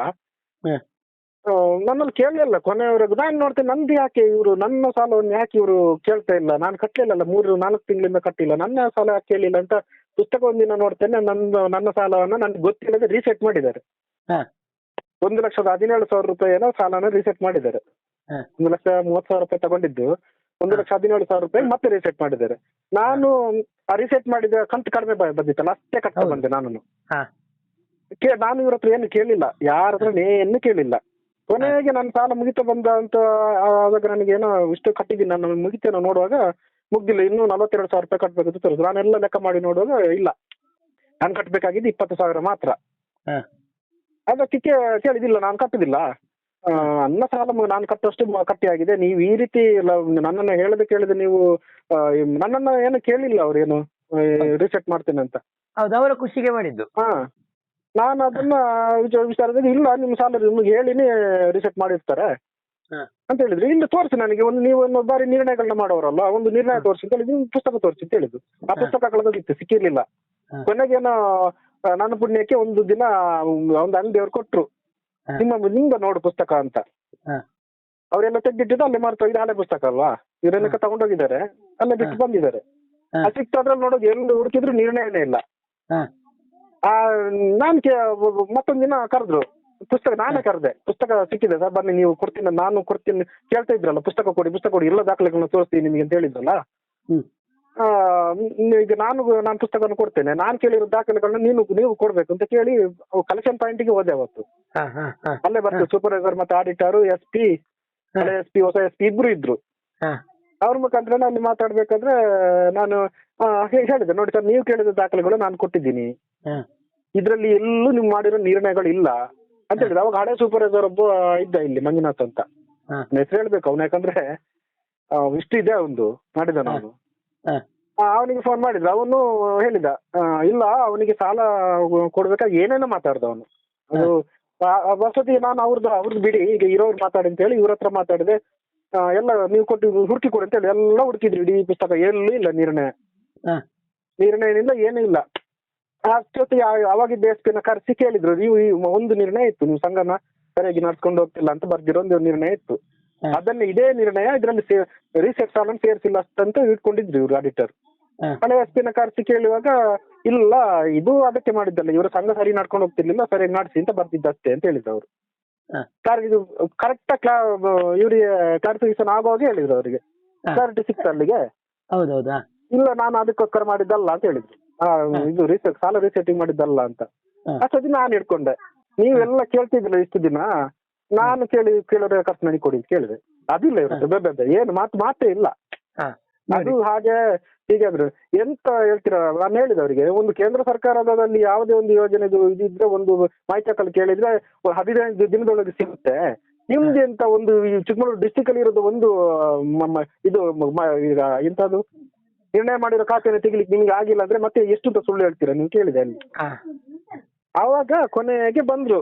ನನ್ನಲ್ಲಿ ಕೇಳಲಿಲ್ಲ ಕೊನೆಯವರೆಗೂ ನಾನು ನೋಡ್ತೇನೆ ನಂದು ಯಾಕೆ ಇವರು ನನ್ನ ಸಾಲವನ್ನು ಯಾಕೆ ಇವರು ಕೇಳ್ತಾ ಇಲ್ಲ? ನಾನು ಕಟ್ಟಲಿಲ್ಲಲ್ಲ ಮೂರು ನಾಲ್ಕು ತಿಂಗಳಿಂದ ಕಟ್ಟಿಲ್ಲ. ನನ್ನ ಸಾಲ ಯಾಕೆ ಕೇಳಿಲ್ಲ ಅಂತ ಪುಸ್ತಕ ಒಂದಿನ ನೋಡ್ತೇನೆ ನನ್ನ ನನ್ನ ಸಾಲವನ್ನ ನನ್ಗೆ ಗೊತ್ತಿಲ್ಲದೆ ರೀಸೆಟ್ ಮಾಡಿದ್ದಾರೆ. ಒಂದು ಲಕ್ಷದ ಹದಿನೇಳು ಸಾವಿರ ರೂಪಾಯಿನ ಸಾಲನ ರೀಸೆಟ್ ಮಾಡಿದ್ದಾರೆ. ಒಂದು ಲಕ್ಷ ಮೂವತ್ತು ಸಾವಿರ ರೂಪಾಯಿ ತಗೊಂಡಿದ್ದು ಒಂದು ಲಕ್ಷ ಹದಿನೇಳು ಸಾವಿರ ರೂಪಾಯಿ ಮತ್ತೆ ರೀಸೆಟ್ ಮಾಡಿದ್ದಾರೆ. ನಾನು ಆ ರೀಸೆಟ್ ಮಾಡಿದ ಕಂತು ಕಡಿಮೆ ಬಂದಿತ್ತಲ್ಲ ಅಷ್ಟೇ ಕಟ್ಟ. ಬಂದೆ ನಾನು ನಾನು ಇವ್ರ ಹತ್ರ ಏನು ಕೇಳಿಲ್ಲ ಯಾರ ಹತ್ರ ಏನು ಕೇಳಿಲ್ಲ. ಕೊನೆಗೆ ನನ್ನ ಸಾಲ ಮುಗಿತಾ ಬಂದ ಅಂತ ಆವಾಗ ನನಗೆ ಏನೋ ಇಷ್ಟು ಕಟ್ಟಿದ್ದೀನಿ ನಾನು ಮುಗಿತೇನೋ ನೋಡುವಾಗ ಮುಗ್ದಿಲ್ಲ ಇನ್ನು ನಲವತ್ತೆರಡು ಸಾವಿರ ರೂಪಾಯಿ ಕಟ್ಟಬೇಕು ಅಂತ ತೋರಿದ್ರು. ನಾನೆಲ್ಲ ಲೆಕ್ಕ ಮಾಡಿ ನೋಡುವಾಗ ಇಲ್ಲ. ನಾನು ಕಟ್ಟಬೇಕಾಗಿದ್ದು ಇಪ್ಪತ್ತು ಸಾವಿರ ಮಾತ್ರ. ಹಾ. ಅದಕ್ಕೆ ಕೇ- ಕೇಳಿದಿಲ್ಲ ನಾನು ಕಟ್ಟುದಿಲ್ಲ. ಆ, ನನ್ನ ಸಾಲ ಮ- ನಾನು ಕಟ್ಟುವಷ್ಟು ಮ- ಕಟ್ಟಿ ಆಗಿದೆ ನೀವು ಈ ರೀತಿ ಲ- ನನ್ನನ್ನು ಹೇಳದೆ ಕೇಳಿದೆ ನೀವು ಆ, ನನ್ನನ್ನ ಏನು ಕೇಳಿಲ್ಲ ಅವ್ರೇನು ರಿಸೆಟ್ ಮಾಡ್ತೇನೆ ಅಂತ. ಹೌದು ಅವರ ಖುಷಿಗೆ ಮಾಡಿದ್ದು. ಹಾ. ನಾನು ಅದನ್ನ ವಿಚಾರ ವಿಚಾರದಲ್ಲಿ ಇಲ್ಲ ನಿಮ್ಮ ಸಾಲ ನಿಮ್ಗೆ ಹೇಳಿನೇ ರಿಸೆಟ್ ಮಾಡಿರ್ತಾರೆ. ಅಂತ ಹೇಳಿದ್ರು. ಇಲ್ಲಿ ತೋರಿಸಿ ನನಗೆ ಒಂದು ನೀವು ಒಂದು ಬಾರಿ ನಿರ್ಣಯಗಳನ್ನ ಮಾಡೋರಲ್ಲ ಒಂದು ನಿರ್ಣಯ ತೋರಿಸಿ ಅಂತ ಹೇಳಿದ್ರು ಪುಸ್ತಕ ತೋರಿಸಿ ಅಂತ ಹೇಳಿದ್ರು. ಆ ಪುಸ್ತಕ ಕಳೆದೋಗಿತ್ತು ಸಿಕ್ಕಿರ್ಲಿಲ್ಲ. ಕೊನೆಗೇನೋ ನನ್ನ ಪುಣ್ಯಕ್ಕೆ ಒಂದು ದಿನ ಒಂದು ಅಂಗಡಿಯವ್ರು ಕೊಟ್ರು. ಕೊಟ್ಟರು ನಿಮ್ಮ ನಿಂಗ ನೋಡು ಪುಸ್ತಕ ಅಂತ. ಅವರೆಲ್ಲ ತೆಗ್ದಿಟ್ಟಿದ್ದು ಅಲ್ಲೇ ಮಾರ್ತಾ ಇದು ಹಳೆ ಪುಸ್ತಕ ಅಲ್ವಾ? ಇವರೆಲ್ಲ ತಗೊಂಡೋಗಿದ್ದಾರೆ. ಅಲ್ಲೇ ಬಿಟ್ಟು ಬಂದಿದ್ದಾರೆ. ಆ ಸಿಕ್ತು ಅದ್ರಲ್ಲಿ ನೋಡೋದು ಎಲ್ಲಿ ಹುಡುಕಿದ್ರು ನಿರ್ಣಯನೇ ಇಲ್ಲ. ಆ ನಾನ್ ಕೇ ಮತ್ತೊಂದ್ ದಿನ ಕರೆದ್ರು. ಪುಸ್ತಕ ನಾನೇ ಕರೆದೆ. ಪುಸ್ತಕ ಸಿಕ್ಕಿದೆ ಸರ್ ಬನ್ನಿ ನೀವು ಕೊಡ್ತೀನಿ ನಾನು ಕೊಡ್ತೀನಿ. ಕೇಳ್ತಾ ಇದ್ರಲ್ಲ ಪುಸ್ತಕ ಕೊಡಿ ಪುಸ್ತಕ ಕೊಡಿ ಎಲ್ಲ ದಾಖಲೆಗಳನ್ನ ತೋರಿಸ್ತೀನಿ ನಿಮಗೆ ಅಂತ ಹೇಳಿದ್ರಲ್ಲ? ಈಗ ನಾನು ನಾನು ಪುಸ್ತಕವನ್ನು ಕೊಡ್ತೇನೆ. ನಾನು ಕೇಳಿರೋ ದಾಖಲೆಗಳನ್ನ ನೀನು ನೀವು ಕೊಡ್ಬೇಕು ಅಂತ ಕೇಳಿ ಕಲೆಕ್ಷನ್ ಪಾಯಿಂಟ್ಗೆ ಹೋದೆ ಅವತ್ತು. ಅಲ್ಲೇ ಬರ್ತದೆ ಸೂಪರ್ವೈಸರ್ ಮತ್ತೆ auditor S P S P ಹೊಸ ಎಸ್ ಪಿ ಇಬ್ರು ಇದ್ರು. ಅವ್ರ ಮುಖಾಂತರ ಅಲ್ಲಿ ಮಾತಾಡ್ಬೇಕಾದ್ರೆ ನಾನು ಹೇಳಿದೆ. ನೋಡಿ ಸರ್ ನೀವು ಕೇಳಿದ ದಾಖಲೆಗಳು ನಾನು ಕೊಟ್ಟಿದ್ದೀನಿ. ಇದರಲ್ಲಿ ಇದ್ರಲ್ಲಿ ಎಲ್ಲೂ ನೀವು ಮಾಡಿರೋ ನಿರ್ಣಯಗಳು ಇಲ್ಲ ಅಂತ ಹೇಳಿದ ಅವಾಗ ಹಳೆ ಸೂಪರ್ವೈಸರ್ ಒಬ್ಬ ಇದ್ದ ಇಲ್ಲಿ ಮಂಜುನಾಥ್ ಅಂತ. ಹಾ. ಹೆಸರು ಹೇಳ್ಬೇಕು ಅವ್ನು. ಯಾಕಂದ್ರೆ ಆ, ಇಷ್ಟು ಇದೆ ಅವನು ಮಾಡಿದ ನಾನು. ಅವನಿಗೆ ಫೋನ್ ಮಾಡಿದ ಅವನು ಹೇಳಿದ ಆ, ಇಲ್ಲ ಅವನಿಗೆ ಸಾಲ ಕೊಡ್ಬೇಕಾದ್ರೆ ಏನೇನೋ ಮಾತಾಡ್ದ ಅವನು. ಅದು ಆ- ಆ ವಸತಿ ನಾನು ಅವ್ರದ್ದು ಅವ್ರದ್ದು ಬಿಡಿ. ಈಗ ಇರೋರು ಮಾತಾಡಿ ಅಂತ ಹೇಳಿ ಇವ್ರ ಹತ್ರ ಮಾತಾಡಿದೆ. ಆ, ಎಲ್ಲ ನೀವು ಕೊಟ್ಟು ಹುಡುಕಿ ಕೊಡಿ ಅಂತ ಹೇಳಿ ಎಲ್ಲ ಹುಡುಕಿದ್ರು. ಇಡೀ ಪುಸ್ತಕ ಎಲ್ಲೂ ಇಲ್ಲ ನಿರ್ಣಯ. ಹಾ. ನಿರ್ಣಯ ಏನಿಲ್ಲ ಏನೂ ಇಲ್ಲ. ಅಷ್ಟೊತ್ತಿಗೆ ಆ- ಅವಾಗಿದ್ದ ಎಸ್ ಪಿನ ಕರೆಸಿ ಕೇಳಿದ್ರು. ನೀವು ಈ ಒಂದು ನಿರ್ಣಯ ಇತ್ತು. ನೀವು ಸಂಘನ ಸರಿಯಾಗಿ ನಡ್ಸ್ಕೊಂಡು ಹೋಗ್ತಿಲ್ಲ ಅಂತ ಬರ್ದಿರೋ ಒಂದು ನಿರ್ಣಯ ಇತ್ತು. ಅದನ್ನ ಇದೇ ನಿರ್ಣಯ ಇದರಲ್ಲಿ ರೀಸೆಟ್ ಸಾಲನ್ನು ಸೇರಿಸಿಲ್ಲ ಅಷ್ಟಂತ ಇಟ್ಕೊಂಡಿದ್ರು ಇವ್ರು ಆಡಿಟರ್ ಹಳೆ ಎಸ್ ಪಿನ ಕರೆಸಿ ಕೇಳುವಾಗ ಇಲ್ಲ ಇದು ಅದಕ್ಕೆ ಮಾಡಿದ್ದಲ್ಲ. ಇವರು ಸಂಘ ಸರಿ ನಡ್ಕೊಂಡು ಹೋಗ್ತಿರ್ಲಿಲ್ಲ ಸರಿಯಾಗಿ ನಡ್ಸಿ ಅಂತ ಬರ್ತಿದ್ದಷ್ಟೇ ಅಂತ ಹೇಳಿದ್ರು ಅವರು. ಸರ್ ಇದು ಕರೆಕ್ಟ್ ಕ್ಲಾ ಇವರಿಗೆ ಕ್ಲಾರಿಫಿಕೇಶನ್ ಆಗುವಾಗ ಹೇಳಿದ್ರು ಅವರಿಗೆ. ಕ್ಲಾರಿಟಿ ಸಿಕ್ತು ಅಲ್ಲಿಗೆ ಹೌದೌದಾ? ಇಲ್ಲ ನಾನು ಅದಕ್ಕೋಸ್ಕರ ಮಾಡಿದ್ದಲ್ಲ ಅಂತ ಹೇಳಿದ್ರು. ಆ, ಇದು ರೀಸೆಟ್ ಸಾಲ ರೀಸೆಟಿಂಗ್ ಮಾಡಿದ್ದಲ್ಲ ಅಂತ. ಅಷ್ಟೊತ್ತಿಗೆ ನಾನು ಹಿಡ್ಕೊಂಡೆ. ನೀವೆಲ್ಲ ಕೇಳ್ತಿದ್ರಲ್ಲ ಇಷ್ಟು ದಿನ? ನಾನು ಕೇಳಿ ಕೇಳಿದ್ರೆ ಖರ್ಚು ನನಗೆ ಕೊಡಿ ಅಂತ ಕೇಳಿದೆ. ಅದಿಲ್ಲ ಇರುತ್ತೆ ಬೆ- ಬೆ- ಬೆ. ಏನು ಮಾತು ಮಾತೇ ಇಲ್ಲ. ಹಾ. ಅದು ಹಾಗೆ ಹೀಗಾದ್ರು ಎಂತ ಹೇಳ್ತೀರಾ? ನಾನು ಹೇಳಿದೆ ಅವರಿಗೆ ಒಂದು ಕೇಂದ್ರ ಸರ್ಕಾರದಲ್ಲಿ ಯಾವುದೇ ಒಂದು ಯೋಜನೆದು ಇದಿದ್ರೆ ಒಂದು ಮಾಹಿತಿ ಹಾಕಲು ಕೇಳಿದ್ರೆ ಒಂದು ಹದಿನೈದು ದಿನದೊಳಗೆ ಸಿಗುತ್ತೆ. ನಿಮ್ದು ಎಂತ ಒಂದು ಈ ಚಿಕ್ಕಮಗಳೂರು ಡಿಸ್ಟಿಕ್ ಅಲ್ಲಿ ಇರೋದು ಒಂದು ಮ- ಮ- ಇದು ಮ- ಮ- ಈಗ ಎಂತದು ನಿರ್ಣಯ ಮಾಡಿರೋ ಖಾತೆಯನ್ನು ತೆಗಿಲಿಕ್ಕೆ ನಿಮ್ಗೆ ಆಗಿಲ್ಲ ಅಂದ್ರೆ ಮತ್ತೆ ಎಷ್ಟು ಅಂತ ಸುಳ್ಳು ಹೇಳ್ತೀರಾ? ನೀವು ಕೇಳಿದೆ ಅಲ್ಲಿ. ಆವಾಗ ಕೊನೆಗೆ ಬಂದ್ರು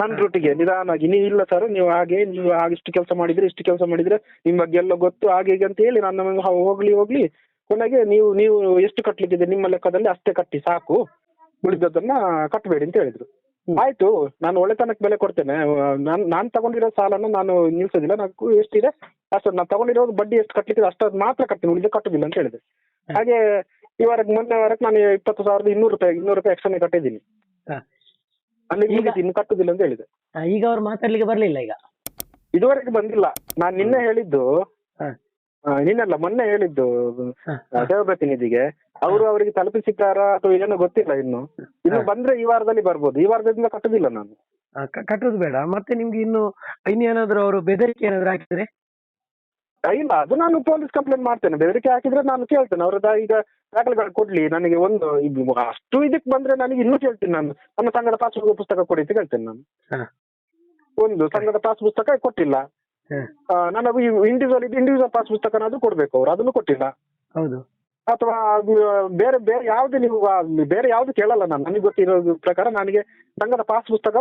ನನ್ನ ರೂಟಿಗೆ ನಿಧಾನವಾಗಿ. ನೀವು ಇಲ್ಲ ಸರ್ ನೀವು ಹಾಗೆ ನೀವು ಹಾಗೆ ಇಷ್ಟು ಕೆಲಸ ಮಾಡಿದ್ರೆ ಇಷ್ಟು ಕೆಲಸ ಮಾಡಿದ್ರೆ ನಿಮ್ಮ ಬಗ್ಗೆ ಎಲ್ಲ ಗೊತ್ತು ಹಾಗೆ ಹೀಗೆ ಅಂತ ಹೇಳಿ ನನ್ನ ಹೋಗ್ಲಿ ಹೋಗ್ಲಿ. ಕೊನೆಗೆ ನೀವು ನೀವು ಎಷ್ಟು ಕಟ್ಲಿಕ್ಕಿದೆ ನಿಮ್ಮ ಲೆಕ್ಕದಲ್ಲಿ ಅಷ್ಟೇ ಕಟ್ಟಿ ಸಾಕು. ಉಳಿದದನ್ನ ಕಟ್ಟಬೇಡಿ ಅಂತ ಹೇಳಿದ್ರು. ಆಯ್ತು ನಾನು ಒಳ್ಳೆತನಕ್ಕೆ ಬೆಲೆ ಕೊಡ್ತೇನೆ. ನಾನು ನಾನು ತಗೊಂಡಿರೋ ಸಾಲನ ನಾನು ನಿಲ್ಸೋದಿಲ್ಲ. ನಾಲ್ಕು ಎಷ್ಟಿದೆ? ಅಷ್ಟು ನಾನು ತಗೊಂಡಿರೋ ಬಡ್ಡಿ ಎಷ್ಟು ಕಟ್ಟಲಿಕ್ಕೆ ಅಷ್ಟು ಮಾತ್ರ ಕಟ್ತೀನಿ ಉಳಿದ ಕಟ್ಟುದಿಲ್ಲ ಅಂತ ಹೇಳಿದೆ. ಹಾಗೆ ಈ ವಾರಕ್ಕೆ ಮೊನ್ನೆ ವಾರಕ್ಕೆ ನಾನು ಇಪ್ಪತ್ತು ಸಾವಿರದ ಇನ್ನೂರು ರೂಪಾಯಿ ಇನ್ನೂರು ರೂಪಾಯಿ ಎಕ್ಸ್ಟ್ರಾ ಕಟ್ಟಿದ್ದೀನಿ. ಅಲ್ಲಿ ಇನ್ನು ಕಟ್ಟುದಿಲ್ಲ ಅಂತ ಹೇಳಿದೆ. ಈಗ ಅವ್ರು ಮಾತಾಡ್ಲಿಕ್ಕೆ ಬರ್ಲಿಲ್ಲ ಈಗ? ಇದುವರೆಗೆ ಬಂದಿಲ್ಲ. ನಾನು ನಿನ್ನೆ ಹೇಳಿದ್ದು ನಿನ್ನೆಲ್ಲ ಮೊನ್ನೆ ಹೇಳಿದ್ದು ಪ್ರತಿನಿಧಿಗೆ ಅವರು ಅವರಿಗೆ ತಲುಪಿಸಿದ್ದಾರಾ ಅಥವಾ ಏನೋ ಗೊತ್ತಿಲ್ಲ ಇನ್ನು. ಇನ್ನು ಬಂದ್ರೆ ಈ ವಾರದಲ್ಲಿ ಬರ್ಬೋದು. ಈ ವಾರದಿಂದ ಕಟ್ಟುದಿಲ್ಲ ನಾನು. ಕಟ್ಟುದು ಬೇಡ. ಮತ್ತೆ ನಿಮ್ಗೆ ಇನ್ನು ಇನ್ನೇನಾದ್ರೂ ಅವರು ಬೆದರಿಕೆ ಏನಾದ್ರು ಹಾಕಿದ್ರೆ? ಇಲ್ಲ ಅದು ನಾನು ಪೊಲೀಸ್ ಕಂಪ್ಲೇಂಟ್ ಮಾಡ್ತೇನೆ. ಬೆದರಿಕೆ ಹಾಕಿದ್ರೆ ನಾನು ಕೇಳ್ತೇನೆ. ಅವ್ರದ್ದು ಈಗ ದಾಖಲೆಗಳು ಕೊಡ್ಲಿ ನನಗೆ ಒಂದು ಇದು ಅಷ್ಟು ಇದಕ್ಕೆ ಬಂದ್ರೆ ನನಗೆ ಇನ್ನೂ ಕೇಳ್ತೀನಿ ನಾನು. ನನ್ನ ಸಂಘದ ಪಾಸ್ ಪುಸ್ತಕ ಕೊಡಿ ಅಂತ ಕೇಳ್ತೇನೆ ನಾನು. ಒಂದು ಸಂಘದ ಪಾಸ್ ಪುಸ್ತಕ ಕೊಟ್ಟಿಲ್ಲ. ನಾನು ಇಂಡಿವಿಜುವಲ್ ಇದು ಇಂಡಿವಿಜುವಲ್ ಪಾಸ್ ಪುಸ್ತಕನಾದ್ರೂ ಕೊಡ್ಬೇಕು ಅವ್ರು ಅದನ್ನು ಕೊಟ್ಟಿಲ್ಲ. ಹೌದು. ಅಥವಾ ಬೇರೆ ಬೇರೆ ಯಾವ್ದು ನೀವು ಬೇರೆ ಯಾವ್ದು ಕೇಳಲ್ಲ ನಾನು. ನನಗೆ ಗೊತ್ತಿರೋ ಪ್ರಕಾರ ನನಗೆ ಸಂಘದ ಪಾಸ್ ಪುಸ್ತಕ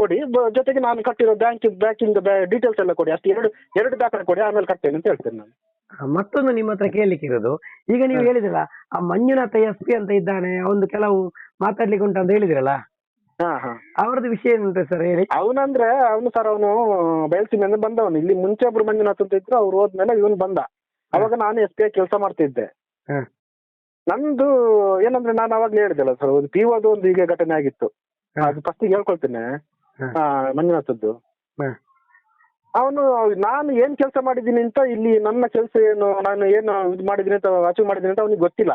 ಕೊಡಿ. ಜೊತೆಗೆ ನಾನು ಕಟ್ಟಿರೋ ಬ್ಯಾಂಕ್ ಬ್ಯಾಂಕಿಂಗ್ ಡೀಟೇಲ್ಸ್ ಎಲ್ಲ ಕೊಡಿ. ಅಷ್ಟು ಎರಡು ಎರಡು ದಾಖಲೆ ಕೊಡಿ. ಆಮೇಲೆ ಕಟ್ತೇನೆ ಅಂತ ಹೇಳ್ತೇನೆ ನಾನು. ಮತ್ತೊಂದು ನಿಮ್ಮ ಹತ್ರ ಕೇಳಲಿಕ್ಕೆ ಇರೋದು ಈಗ ನೀವು. ಹೇಳಿದ್ರಲ್ಲ ಆ ಮಂಜುನಾಥ ಎಸ್ ಪಿ ಅಂತ ಇದ್ದಾನೆ ಒಂದು ಕೆಲವು ಮಾತಾಡ್ಲಿಕ್ಕೆ ಉಂಟು ಅಂತ ಹೇಳಿದ್ರಲ್ಲ? ಹಾ ಹಾ. ಅವರದ್ದು ವಿಷಯ ಏನುಂಟು ಸರ್ ಹೇಳಿ? ಅವನಂದ್ರೆ ಅವನು ಸರ್ ಅವನು ಬಯಲ್ಸೀಮೆಯಿಂದ ಬಂದವನು. ಇಲ್ಲಿ ಮುಂಚೆ ಒಬ್ರು ಮಂಜುನಾಥ್ ಅಂತ ಇದ್ರು ಅವ್ರು ಹೋದ್ಮೇಲೆ ಇವನು ಬಂದ. ಅವಾಗ ನಾನು ಎಸ್ ಪಿ ಕೆಲಸ ಮಾಡ್ತಿದ್ದೆ. ನಂದು ಏನಂದ್ರೆ ನಾನು ಅವಾಗ್ಲೇ ಹೇಳಿದೆಲ್ಲ ಸರ್ ಒಂದು ಪಿ ಅದು ಒಂದು ಹೀಗೆ ಘಟನೆ ಆಗಿತ್ತು. ಅದು ಫಸ್ಟಿಗೆ ಹೇಳ್ಕೊಳ್ತೇನೆ. ಮಂಜುನಾಥದ್ದು. ಅವನು ನಾನು ಏನ್ ಕೆಲಸ ಮಾಡಿದ್ದೀನಿ ಅಂತ ಇಲ್ಲಿ ನನ್ನ ಕೆಲಸ ಏನು ನಾನು ಏನು ಇದು ಮಾಡಿದ್ದೀನಿ ಅಂತ ಅಚೀವ್ ಮಾಡಿದ್ದೀನಿ ಅಂತ ಅವನಿಗೆ ಗೊತ್ತಿಲ್ಲ.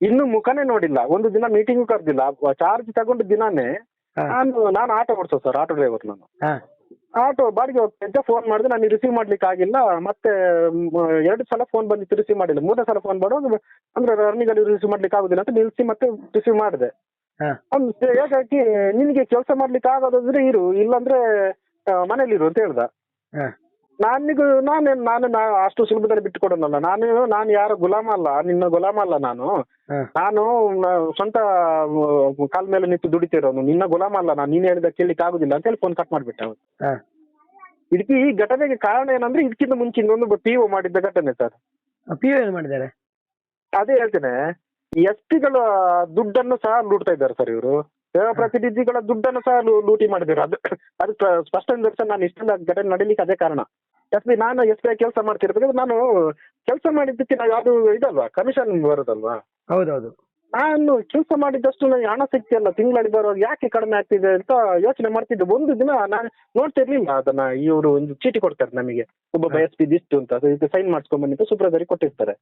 ಇನ್ನು ಮುಖನೇ ನೋಡಿಲ್ಲ. ಒಂದು ದಿನ ಮೀಟಿಂಗ್ ಕರೆದಿಲ್ಲ. ಚಾರ್ಜ್ ತಗೊಂಡು ದಿನಾನೇ ನಾನು ನಾನು ಆಟೋ ಓಡಿಸೋ ಸರ್ ಆಟೋ ಡ್ರೈವರ್ ನಾನು. ಆಟೋ ಬಾಡಿಗೆ ಅಂತ ಫೋನ್ ಮಾಡಿದೆ. ನಾನು ರಿಸೀವ್ ಮಾಡ್ಲಿಕ್ಕೆ ಆಗಿಲ್ಲ. ಮತ್ತೆ ಎರಡು ಸಲ ಫೋನ್ ಬಂದಿತ್ತು ರಿಸೀವ್ ಮಾಡಿಲ್ಲ. ಮೂರನೇ ಸಲ ಫೋನ್ ಮಾಡುವಾಗ ಅಂದ್ರೆ ರನ್ನಿಂಗ್ ಅಲ್ಲಿ ರಿಸೀವ್ ಮಾಡ್ಲಿಕ್ಕೆ ಆಗುದಿಲ್ಲ ಅಂತ ನಿಲ್ಸಿ ಮತ್ತೆ ರಿಸೀವ್ ಮಾಡಿದೆ. ಹಾಗಾಗಿ ನಿನಗೆ ಕೆಲಸ ಮಾಡ್ಲಿಕ್ಕೆ ಆಗೋದಾದ್ರೆ ಇರು ಇಲ್ಲಾಂದ್ರೆ ಮನೇಲಿ ಇರು ಅಂತ ಹೇಳ್ದ. ನಾನಿಗೂ ನಾನು ನಾನು ನಾ ಅಷ್ಟು ಸುಲಭದಲ್ಲಿ ಬಿಟ್ಟು ಕೊಡೋನಲ್ಲ ನಾನು ನಾನು ಯಾರ ಗುಲಾಮ ಅಲ್ಲ ನಿನ್ನ ಗುಲಾಮ ಅಲ್ಲ ನಾನು. ನಾನು ನ- ಸ್ವಂತ ಕಾಲ್ ಮೇಲೆ ನಿಂತು ದುಡಿತಿರೋನು. ನಿನ್ನ ಗುಲಾಮ ಅಲ್ಲ ನಾನು ನೀನ್ ಹೇಳಿದ ಕೇಳಲಿಕ್ಕೆ ಆಗುದಿಲ್ಲ ಅಂತ ಹೇಳಿ ಫೋನ್ ಕಟ್ ಮಾಡ್ಬಿಟ್ಟ ಅವನು. ಹಾ. ಇದಕ್ಕೆ ಈ ಘಟನೆಗೆ ಕಾರಣ ಏನಂದ್ರೆ ಇದಕ್ಕಿಂತ ಮುಂಚೆ ಇನ್ನೊಂದು ಪಿ ಒ ಮಾಡಿದ್ದ ಘಟನೆ ಸರ್. ಪಿ ಒ ಏನ್ ಮಾಡಿದ್ದಾರೆ? ಅದೇ ಹೇಳ್ತೇನೆ ಎಸ್ ಪಿಗಳ ದುಡ್ಡನ್ನು ಸಹ ಲೂಟ್ತಾ ಇದ್ದಾರೆ ಸರ್ ಇವರು. ಪ್ರತಿನಿಧಿಗಳ ದುಡ್ಡನ್ನು ಸಹ ಲೂಟಿ ಮಾಡಿದ್ರು. ಅದು ಅದು ಸ್ಪಷ್ಟ ನಿದರ್ಶನ ನಾನು ಇಷ್ಟೆಲ್ಲ ಘಟನೆ ನಡೀಲಿಕ್ಕೆ ಅದೇ ಕಾರಣ. ಎಸ್ಪಿ ನಾನು ಎಸ್ ಐ ಕೆಲಸ ಮಾಡ್ತಿರ್ಬೇಕಾದ್ರೆ ನಾನು ಕೆಲಸ ಮಾಡಿದ್ದಕ್ಕೆ ನಾವು ಯಾವ್ದು ಇದಲ್ವಾ? ಕಮಿಷನ್ ಬರುದಲ್ವಾ? ಹೌದೌದು. ನಾನು ಕೆಲಸ ಮಾಡಿದಷ್ಟು ನನಗೆ ಹಣ ಸಿಗ್ತಿಲ್ಲ. ತಿಂಗಳಲ್ಲಿ ಬರುವಾಗ ಯಾಕೆ ಕಡಿಮೆ ಆಗ್ತಿದೆ ಅಂತ ಯೋಚನೆ ಮಾಡ್ತಿದ್ದೆ. ಒಂದು ದಿನ ನಾನು ನೋಡ್ತಿರ್ಲಿಲ್ಲ ಅದನ್ನ. ಇವರು ಒಂದು ಚೀಟಿ ಕೊಡ್ತಾರೆ ನಮಗೆ. ಒಬ್ಬ ಎಸ್ ಪಿ ದಿಷ್ಟು ಅಂತ. ಸೈನ್ ಮಾಡಿಸ್ಕೊಂಡ್ ಬಂದಿದ್ದು ಸೂಪರ್ವೈಸರಿಗೆ ಕೊಟ್ಟಿರ್ತಾರೆ.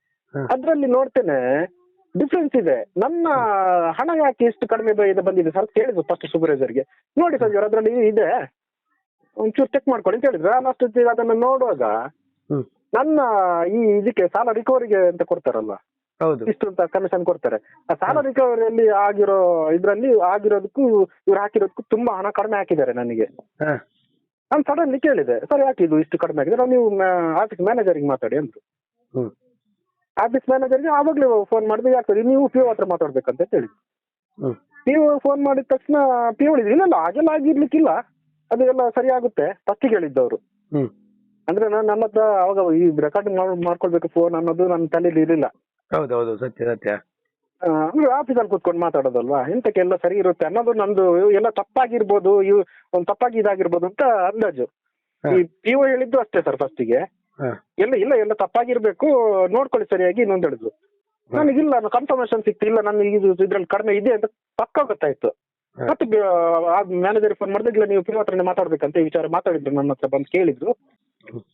ಅದ್ರಲ್ಲಿ ನೋಡ್ತೇನೆ ಡಿಫ್ರೆನ್ಸ್ ಇದೆ. ನನ್ನ ಹಣ ಯಾಕೆ ಇಷ್ಟು ಕಡಿಮೆ ಇದೆ ಬಂದಿದೆ ಸರ್ ಕೇಳಿದ್ರು ಫಸ್ಟ್ ಸೂಪರ್ವೈಸರ್ಗೆ ನೋಡಿ ಸರ್ ಅದ್ರಲ್ಲಿ ಇದೆ. ಒಂಚೂರು ಚೆಕ್ ಮಾಡ್ಕೊಳ್ಳಿ ಅಂತ ಹೇಳಿದ್ರೆ. ನಾನು ಅಷ್ಟೊತ್ತಿಗೆ ಅದನ್ನ ನೋಡುವಾಗ ನನ್ನ ಈ ಇದಕ್ಕೆ ಸಾಲ ರಿಕವರಿಗೆ ಅಂತ ಕೊಡ್ತಾರಲ್ಲ? ಹೌದು. ಇಷ್ಟು ಅಂತ ಕಮಿಷನ್ ಕೊಡ್ತಾರೆ. ಆ ಸಾಲ ರಿಕವರಿಯಲ್ಲಿ ಆಗಿರೋ ಇದ್ರಲ್ಲಿ ಆಗಿರೋದಕ್ಕೂ ಇವ್ರು ಹಾಕಿರೋದಕ್ಕೂ ತುಂಬಾ ಹಣ ಕಡಿಮೆ ಹಾಕಿದ್ದಾರೆ ನನಗೆ. ನಾನು ಸಡನ್ಲಿ ಕೇಳಿದೆ ಸರ್ ಯಾಕೆ ಇದು ಇಷ್ಟು ಕಡಿಮೆ ಆಗಿದೆ? ನಾವು ನೀವು ಆಫೀಸ್ ಮ್ಯಾನೇಜರ್ಗೆ ಮಾತಾಡಿ ಅಂದ್ರು. ಹ್ಮ್. ಆಫೀಸ್ ಮ್ಯಾನೇಜರ್ಗೆ ಆವಾಗಲೇ ಫೋನ್ ಮಾಡಿದ್ರೆ ಯಾಕೆ ನೀವು ಪಿ ಹತ್ರ ಮಾತಾಡ್ಬೇಕಂತ ಹೇಳಿ. ಹ್ಮ್. ಪಿ ಫೋನ್ ಮಾಡಿದ ತಕ್ಷಣ ಪಿ ಹೇಳಿದ್ರು. ಇಲ್ಲ ಇಲ್ಲ ಹಾಗೆಲ್ಲ ಆಗಿರ್ಲಿಕ್ಕಿಲ್ಲ. ಅದೆಲ್ಲ ಎಲ್ಲ ಸರಿ ಆಗುತ್ತೆ ಫಸ್ಟಿಗೆ ಹೇಳಿದ್ದವರು. ಹ್ಮ್. ಅಂದ್ರೆ ನಾನು ನನ್ನ ಹತ್ರ ಅವಾಗ ಈ ರೆಕಾರ್ಡಿಂಗ್ ಮಾಡ್ಕೊಳ್ಬೇಕು ಫೋನ್ ಅನ್ನೋದು ನನ್ನ ತಲೆಯಲ್ಲಿ ಇರಲಿಲ್ಲ. ಹೌದೌದು ಸತ್ಯ ಸತ್ಯ. ಆ, ಅಂದ್ರೆ ಆಫೀಸಲ್ಲಿ ಕೂತ್ಕೊಂಡು ಮಾತಾಡೋದಲ್ವಾ? ಎಂತಕ್ಕೆ ಎಲ್ಲ ಸರಿ ಇರುತ್ತೆ ಅನ್ನೋದು ನಂದು ಎಲ್ಲ ತಪ್ಪಾಗಿರ್ಬೋದು ಇವ್ ಒಂದು ತಪ್ಪಾಗಿ ಇದಾಗಿರ್ಬೋದು ಅಂತ ಅಂದಾಜು. ಈ ಪಿ ಒ ಹೇಳಿದ್ದು ಅಷ್ಟೇ ಸರ್ ಫಸ್ಟಿಗೆ ಎಲ್ಲ ಇಲ್ಲ ಎಲ್ಲ ತಪ್ಪಾಗಿರ್ಬೇಕು. ನೋಡ್ಕೊಳ್ಳಿ ಸರಿಯಾಗಿ ಇನ್ನೊಂದು ಹೇಳಿದ್ರು. ಇಲ್ಲ ನನಗಿಲ್ಲ ಕನ್ಫರ್ಮೇಶನ್ ಸಿಕ್ತು. ಇಲ್ಲ ನಾನು ಇದು ಇದ್ರಲ್ಲಿ ಕಡಿಮೆ ಇದೆ ಅಂತ ಪಕ್ಕ ಗೊತ್ತಾಯ್ತು. ಮತ್ತೆ ಮತ್ತೆ ಮ್ಯಾನೇಜರ್ ಫೋನ್ ಮಾಡಿದಾಗ ಇಲ್ಲ ನೀವು ಪಿ ಹತ್ರನೇ ಮಾತಾಡ್ಬೇಕಂತ ಈ ವಿಚಾರ ಮಾತಾಡಿದ್ರು ನನ್ನ ಹತ್ರ ಬಂದು ಕೇಳಿದ್ರು.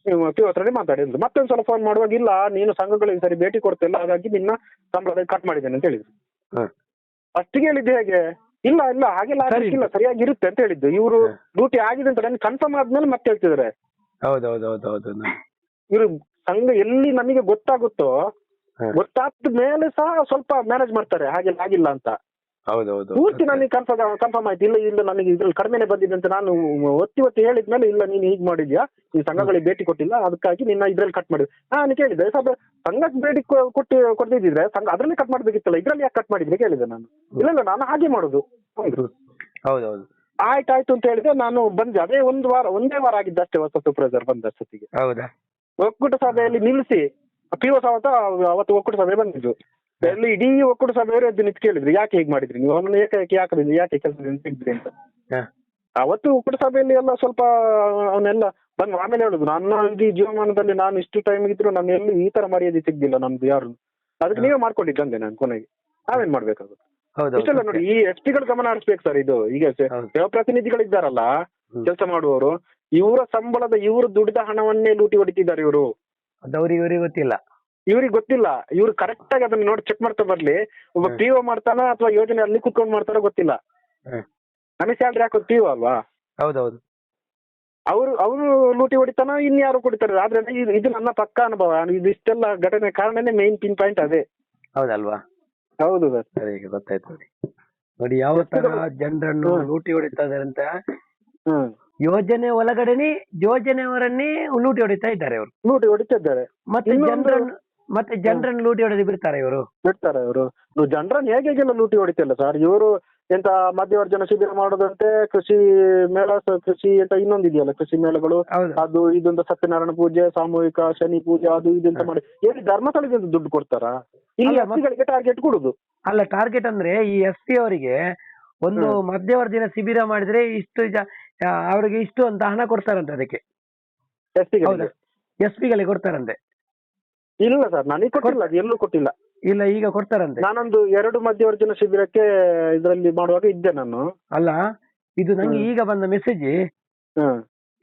ನೀವು ಪಿ ಹತ್ರನೇ ಮಾತಾಡಿದ್ರು. ಮತ್ತೊಂದ್ಸಲ ಫೋನ್ ಮಾಡುವಾಗ ಇಲ್ಲ ನೀನು ಸಂಘಗಳಿಗೆ ಸರಿ ಭೇಟಿ ಕೊಡ್ತಿಲ್ಲ ಹಾಗಾಗಿ ನಿನ್ನ ಸಂಬಳದಲ್ಲಿ ಕಟ್ ಮಾಡಿದ್ದೇನೆ ಅಂತ ಹೇಳಿದ್ರು. ಹಾ. ಫಸ್ಟಿಗೆ ಹೇಳಿದ್ದು ಹೇಗೆ? ಇಲ್ಲ ಇಲ್ಲ ಹಾಗೆಲ್ಲ ಆಗಿಲ್ಲ ಸರಿಯಾಗಿ ಸರಿಯಾಗಿರುತ್ತೆ ಅಂತ ಹೇಳಿದ್ದು. ಇವರು. ಡ್ಯೂಟಿ ಆಗಿದೆ ಅಂತ ನನಗೆ ಕನ್ಫರ್ಮ್ ಆದ್ಮೇಲೆ ಮತ್ತೆ ಹೇಳ್ತಿದ್ದಾರೆ. ಹೌದೌದು ಹೌದೌದು ಇವರು ಸಂಘ ಎಲ್ಲಿ ನಮಗೆ ಗೊತ್ತಾಗುತ್ತೋ. ಗೊತ್ತಾದ ಮೇಲೆ ಸಹ ಸ್ವಲ್ಪ ಮ್ಯಾನೇಜ್ ಮಾಡ್ತಾರೆ ಹಾಗೆಲ್ಲ ಆಗಿಲ್ಲ ಅಂತ. ಹೌದೌದು. ಪೂರ್ತಿ ನನಗೆ ಕನ್ಫರ್ಮ್ ಕನ್ಫರ್ಮ್ ಆಯ್ತು. ಇಲ್ಲ ಇಲ್ಲ ನನಗೆ ಇದ್ರಲ್ಲಿ ಕಡಿಮೆನೆ ಬಂದಿದೆ ಅಂತ ನಾನು ಒತ್ತಿ ಒತ್ತಿ ಹೇಳಿದ್ಮೇಲೆ ಇಲ್ಲ ನೀನು ಹೀಗೆ ಮಾಡಿದ್ಯಾ? ಈ ಸಂಘಗಳಿಗೆ ಭೇಟಿ ಕೊಟ್ಟಿಲ್ಲ ಅದಕ್ಕಾಗಿ ನಿನ್ನ ಇದ್ರಲ್ಲಿ ಕಟ್ ಮಾಡಿದ್ರು ನಾನು ಕೇಳಿದೆ ಸ್ವಲ್ಪ ಸಂಘಕ್ಕೆ ಭೇಟಿ ಕೊ- ಕೊಟ್ಟು ಕೊಡ್ದಿದ್ರೆ ಸಂಘ ಅದ್ರಲ್ಲಿ ಕಟ್ ಮಾಡ್ಬೇಕಿತ್ತಲ್ಲ ಇದ್ರಲ್ಲಿ ಯಾಕೆ ಕಟ್ ಮಾಡಿದ್ರೆ ಕೇಳಿದೆ ನಾನು. ಇಲ್ಲ ಇಲ್ಲ ನಾನು ಹಾಗೆ ಮಾಡುದು. ಹೌದೌದು. ಆಯ್ತಾಯ್ತು ಅಂತ ಹೇಳಿದ್ರೆ ನಾನು ಬಂದೆ. ಅದೇ ಒಂದು ವಾರ ಒಂದೇ ವಾರ ಆಗಿದ್ದಷ್ಟೇ ಹೊಸ ಸೂಪರ್ವೈಸರ್ ಬಂದ ಅಷ್ಟೊತ್ತಿಗೆ. ಹೌದಾ? ಒಕ್ಕೂಟ ಸಭೆಯಲ್ಲಿ ನಿಲ್ಲಿಸಿ ಪಿ ಒ ಸಾವಂತ ಅವತ್ತು ಒಕ್ಕೂಟ ಸಭೆ ಬಂದಿದ್ರು ಅಲ್ಲಿ ಇಡೀ ಒಕ್ಕೂಟ ಸಭೆಯವರು ಎದ್ದು ನಿಂತು ಕೇಳಿದ್ರು. ಯಾಕೆ ಹೀಗೆ ಮಾಡಿದ್ರಿ ನೀವು? ಅವನನ್ನು ಏಕಾಏಕಿ ಯಾಕೆ ಬಂದ್ರಿ? ಯಾಕೆ ಕೆಲಸದಿಂದ ತೆಗ್ದ್ರಿ ಅಂತ. ಅವತ್ತು ಒಕ್ಕೂಟ ಸಭೆಯಲ್ಲಿ ಎಲ್ಲ ಸ್ವಲ್ಪ ಅವನ್ನೆಲ್ಲ ಬಂದು ಆಮೇಲೆ ಹೇಳುದು. ನನ್ನ ಇಡೀ ಜೀವಮಾನದಲ್ಲಿ ನಾನು ಇಷ್ಟು ಟೈಮ್ ಇದ್ರು ನಾನು ಎಲ್ಲಿ ಈ ತರ ಮರ್ಯಾದೆ ಸಿಗ್ಲಿಲ್ಲ ನಮ್ದು ಯಾರು? ಅದಕ್ಕೆ ನೀವೇ ಮಾಡ್ಕೊಂಡಿದ್ದಂದೆ ನಾನು ಕೊನೆಗೆ. ನಾವೇನ್ ಮಾಡ್ಬೇಕಾಗುತ್ತೆ? ಇಷ್ಟೆಲ್ಲ ನೋಡಿ ಈ ಎಸ್ ಪಿಗಳು ಗಮನ ಹರಿಸ್ಬೇಕು ಸರ್ ಇದು. ಈಗ ಪ್ರತಿನಿಧಿಗಳು ಇದ್ದಾರಲ್ಲ ಜನಪ್ರತಿನಿಧಿಗಳಿದ್ದಾರಲ್ಲ. ಕೆಲಸ ಮಾಡುವವರು ಇವರ ಸಂಬಳದ ಇವರು ದುಡಿದ ಹಣವನ್ನೇ ಲೂಟಿ ಹೊಡಿತಿದ್ದಾರೆ ಇವರು. ಅದವ್ರಿಗೆ ಇವ್ರಿಗೆ ಗೊತ್ತಿಲ್ಲ. ಇವ್ರಿಗೆ ಗೊತ್ತಿಲ್ಲ. ಇವ್ರು ಕರೆಕ್ಟ್ ಆಗಿ ಅದನ್ನ ನೋಡಿ ಚೆಕ್ ಮಾಡ್ತಾ ಬರ್ಲಿ. ಒಬ್ಬ. ಪಿ ಒ ಮಾಡ್ತಾನ ಅಥವಾ ಯೋಜನೆ ಅಲ್ಲಿ ಕುತ್ಕೊಂಡು ಮಾಡ್ತಾರೋ ಗೊತ್ತಿಲ್ಲ. ನನಗೆ ಸ್ಯಾಲ್ರಿ ಹಾಕೋದು ಪಿ ಒ ಅಲ್ವಾ? ಹೌದೌದು. ಅವರು ಅವರು ಲೂಟಿ ಹೊಡಿತಾನ ಇನ್ಯಾರು ಕೊಡ್ತಾರೆ. ಆದ್ರೆ ಇದು ನನ್ನ ಪಕ್ಕ ಅನುಭವ. ಇದು ಇಷ್ಟೆಲ್ಲ ಘಟನೆ ಕಾರಣನೇ ಮೇನ್ ಪಿನ್ ಪಾಯಿಂಟ್ ಅದೇ. ಹೌದಲ್ವಾ? ಹೌದು ಸರ್. ಸರಿ ಈಗ ಗೊತ್ತಾಯ್ತು ನೋಡಿ. ನೋಡಿ ಯಾವ ತರ ಜನರನ್ನು ಲೂಟಿ ಹೊಡಿತಾ ಇದಾರೆ ಅಂತ ಹ್ಮ್. ಯೋಜನೆ ಒಳಗಡೆನೆ ಯೋಜನೆಯವರನ್ನೇ ಲೂಟಿ ಹೊಡಿತಾ ಇದ್ದಾರೆ ಇವರು. ಲೂಟಿ ಹೊಡಿತಿದ್ದಾರೆ ಮತ್ತೆ ಜನರನ್ನು ಮತ್ತೆ ಜನರನ್ನು ಲೂಟಿ ಹೊಡೆದು ಬಿಡ್ತಾರೆ ಇವರು. ಬಿಡ್ತಾರೆ ಇವರು. ಜನರನ್ನು ಹೇಗೆ ಹೇಗೆಲ್ಲ ಲೂಟಿ ಹೊಡಿತಿಲ್ಲ ಸರ್ ಇವರು ಎಂತ ಮಧ್ಯವರ್ಜನ ಶಿಬಿರ ಮಾಡೋದಂತೆ ಕೃಷಿ ಮೇಳ ಕೃಷಿ ಅಂತ ಇನ್ನೊಂದು ಇದೆಯಲ್ಲ ಕೃಷಿ ಮೇಳಗಳು? ಅದು ಇದೊಂದು ಸತ್ಯನಾರಾಯಣ ಪೂಜೆ ಸಾಮೂಹಿಕ ಶನಿ ಪೂಜೆ ಅದು ಇದು ಅಂತ ಮಾಡಿ. ಏನು ಧರ್ಮಸ್ಥಳದಿಂದ ದುಡ್ಡು ಕೊಡ್ತಾರಾ? ಇಲ್ಲಿ ಅಲ್ಲ, ಟಾರ್ಗೆಟ್ ಕೊಡುದು. ಅಲ್ಲ ಟಾರ್ಗೆಟ್ ಅಂದ್ರೆ ಈ ಎಸ್ ಪಿ ಅವರಿಗೆ ಒಂದು ಮಧ್ಯವರ್ಜನ ಶಿಬಿರ ಮಾಡಿದ್ರೆ ಇಷ್ಟು ಅವರಿಗೆ ಇಷ್ಟು ಅಂತ ಹಣ ಕೊಡ್ತಾರಂತೆ ಅದಕ್ಕೆ. ಎಸ್ ಹೌದಾ. ಎಸ್ ಪಿಗಳಿಗೆ ಕೊಡ್ತಾರಂತೆ. ಇಲ್ಲ ಸರ್ ನನಗೆ ಕೊಟ್ಟಿಲ್ಲ ಅದು ಎಲ್ಲೂ ಕೊಟ್ಟಿಲ್ಲ. ಇಲ್ಲ ಈಗ ಕೊಡ್ತಾರಂತೆ. ನಾನೊಂದು ಎರಡು ಮಧ್ಯವರ್ಜನ ಶಿಬಿರಕ್ಕೆ ಇದರಲ್ಲಿ ಮಾಡುವಾಗ ಇದ್ದೆ ನಾನು. ಅಲ್ಲ ಇದು ನಂಗೆ ಈಗ ಬಂದ ಮೆಸೇಜ್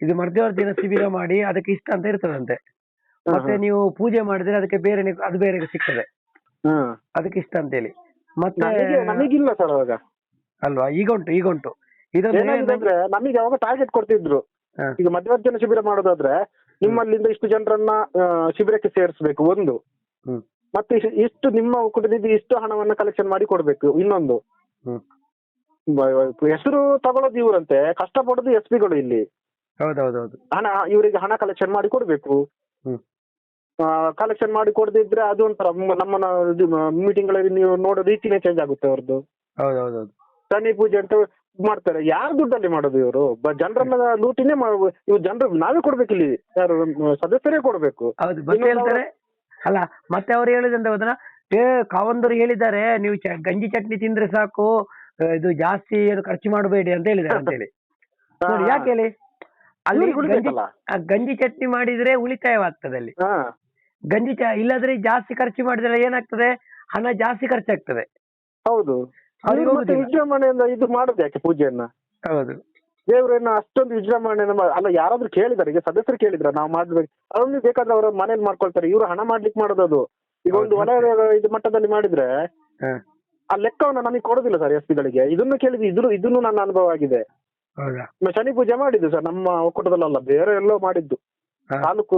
ಇದು ಮಧ್ಯವರ್ಜನ ಶಿಬಿರ ಮಾಡಿ ಅದಕ್ಕೆ ಇಷ್ಟ ಅಂತ ಇರ್ತದಂತೆ. ಮತ್ತೆ ನೀವು ಪೂಜೆ ಮಾಡಿದ್ರೆ ಅದಕ್ಕೆ ಬೇರೆ ಅದು ಬೇರೆ ಸಿಗ್ತದೆ. ಅದಕ್ಕೆ ಇಷ್ಟ ಅಂತ ಹೇಳಿ ಮತ್ತೆ ನನಗೆ ನನಗಿಲ್ಲ ಸರ್ ಅವಾಗ. ಅಲ್ವಾ ಈಗ ಉಂಟು ಈಗ ಉಂಟು. ಏನಾಗಿದೆ ಅಂದ್ರೆ ನಮಗೆ ಅವಾಗ ಟಾರ್ಗೆಟ್ ಕೊಡ್ತಿದ್ರು. ಈಗ ಮಧ್ಯವರ್ಜನ ಶಿಬಿರ ಮಾಡೋದಾದ್ರೆ ನಿಮ್ಮಲ್ಲಿಂದ ಇಷ್ಟು ಜನರನ್ನ ಶಿಬಿರಕ್ಕೆ ಸೇರಿಸಬೇಕು ಒಂದು. ಮತ್ತೆ ಇಷ್ಟು ನಿಮ್ಮ ಕುಟುಂಬದಿಂದ ಇಷ್ಟು ಹಣವನ್ನ ಕಲೆಕ್ಷನ್ ಮಾಡಿ ಕೊಡ್ಬೇಕು ಇನ್ನೊಂದು. ಹೆಸರು ತಗೊಳ್ಳೋದು ಇವರಂತೆ ಕಷ್ಟ ಪಡೋದು ಎಸ್ ಪಿಗಳು ಇಲ್ಲಿ. ಹೌದೌದೌದು. ಹಣ ಇವರಿಗೆ ಹಣ ಕಲೆಕ್ಷನ್ ಮಾಡಿ ಕೊಡ್ಬೇಕು. ಕಲೆಕ್ಷನ್ ಮಾಡಿ ಕೊಡದಿದ್ರೆ ಅದು ಒಂಥರ ನಮ್ಮನ್ನ ಮೀಟಿಂಗ್ಗಳಲ್ಲಿ ನೀವು ನೋಡೋ ರೀತಿನೇ ಚೇಂಜ್ ಆಗುತ್ತೆ ಅವ್ರದ್ದು ಹೌದೌದೌದು. ಶನಿ ಪೂಜೆ ಅಂತ ಮಾಡ್ತಾರೆ. ಯಾರು ದುಡ್ಡಲ್ಲಿ ಮಾಡೋದು ಇವರು? ಜನರನ್ನ ಲೂಟಿನೇ ಮಾಡುವ ಇವ್ರು ಜನರು ನಾವೇ ಕೊಡ್ಬೇಕು ಇಲ್ಲಿ. ಯಾರು ಸದಸ್ಯರೇ ಕೊಡ್ಬೇಕು. ಹೌದು ಮತ್ತೆ ಹೇಳ್ತಾರೆ ಅಲ್ಲ ಮತ್ತೆ ಅವ್ರು ಹೇಳುದಂತ ಏ ಕಾವಂದರು ಹೇಳಿದ್ದಾರೆ ನೀವು ಗಂಜಿ ಚಟ್ನಿ ತಿಂದ್ರೆ ಸಾಕು ಇದು ಜಾಸ್ತಿ ಏನು ಖರ್ಚು ಮಾಡಬೇಡಿ ಅಂತ ಹೇಳಿದ್ದಾರೆ ಅಂತ ಹೇಳಿ. ಯಾಕೆ ಹೇಳಿ? ಅಲ್ಲಿ ಗಂಜಿ ಆ, ಗಂಜಿ ಚಟ್ನಿ ಮಾಡಿದ್ರೆ ಉಳಿತಾಯವಾಗ್ತದೆ ಅಲ್ಲಿ. ಹಾ. ಗಂಜಿ ಚ ಇಲ್ಲದ್ರೆ ಜಾಸ್ತಿ ಖರ್ಚು ಮಾಡಿದ್ರೆ ಏನಾಗ್ತದೆ? ಹಣ ಜಾಸ್ತಿ ಖರ್ಚಾಗ್ತದೆ. ಹೌದು. ಅವ್ರಿಗೆ ಮತ್ತೆ ಹೋಗುದಿಲ್ಲ. ವಿಜೃಂಭಣೆಯಿಂದ ಇದು ಮಾಡುದು ಯಾಕೆ ಪೂಜೆಯನ್ನ? ಹೌದು. ದೇವರನ್ನ ಅಷ್ಟೊಂದು ವಿಜೃಂಭಣೆ ಮಾ- ಅಲ್ಲ ಯಾರಾದ್ರೂ ಕೇಳಿದಾರೆ ಈಗ ಸದಸ್ಯರು ಕೇಳಿದ್ರ ನಾವು ಮಾಡ್ಬೇಕು. ಅದೊಂದು ಬೇಕಾದ್ರೆ ಅವ್ರ ಮನೇಲಿ ಮಾಡ್ಕೊಳ್ತಾರೆ. ಇವ್ರು ಹಣ ಮಾಡ್ಲಿಕ್ಕೆ ಮಾಡೋದು ಅದು. ಈಗ ಒಂದು ಹೌದು. ವಲಯ ಇದು ಮಟ್ಟದಲ್ಲಿ ಮಾಡಿದ್ರೆ ಹ. ಆ ಲೆಕ್ಕವನ್ನ ನಮಗೆ ಕೊಡೋದಿಲ್ಲ ಸರ್ ಎಸ್ ಪಿಗಳಿಗೆ. ಇದನ್ನು ಕೇಳಿದ್ವಿ ಇದ್ರು ಇದನ್ನು ನನ್ನ ಅನುಭವ ಆಗಿದೆ. ಹೌದಾ? ಮ- ಶನಿ ಪೂಜೆ ಮಾಡಿದ್ದು ಸರ್ ನಮ್ಮ ಒಕ್ಕೂಟದಲ್ಲ ಬೇರೆ ಎಲ್ಲೋ ಮಾಡಿದ್ದು. ಹ. ತಾಲೂಕು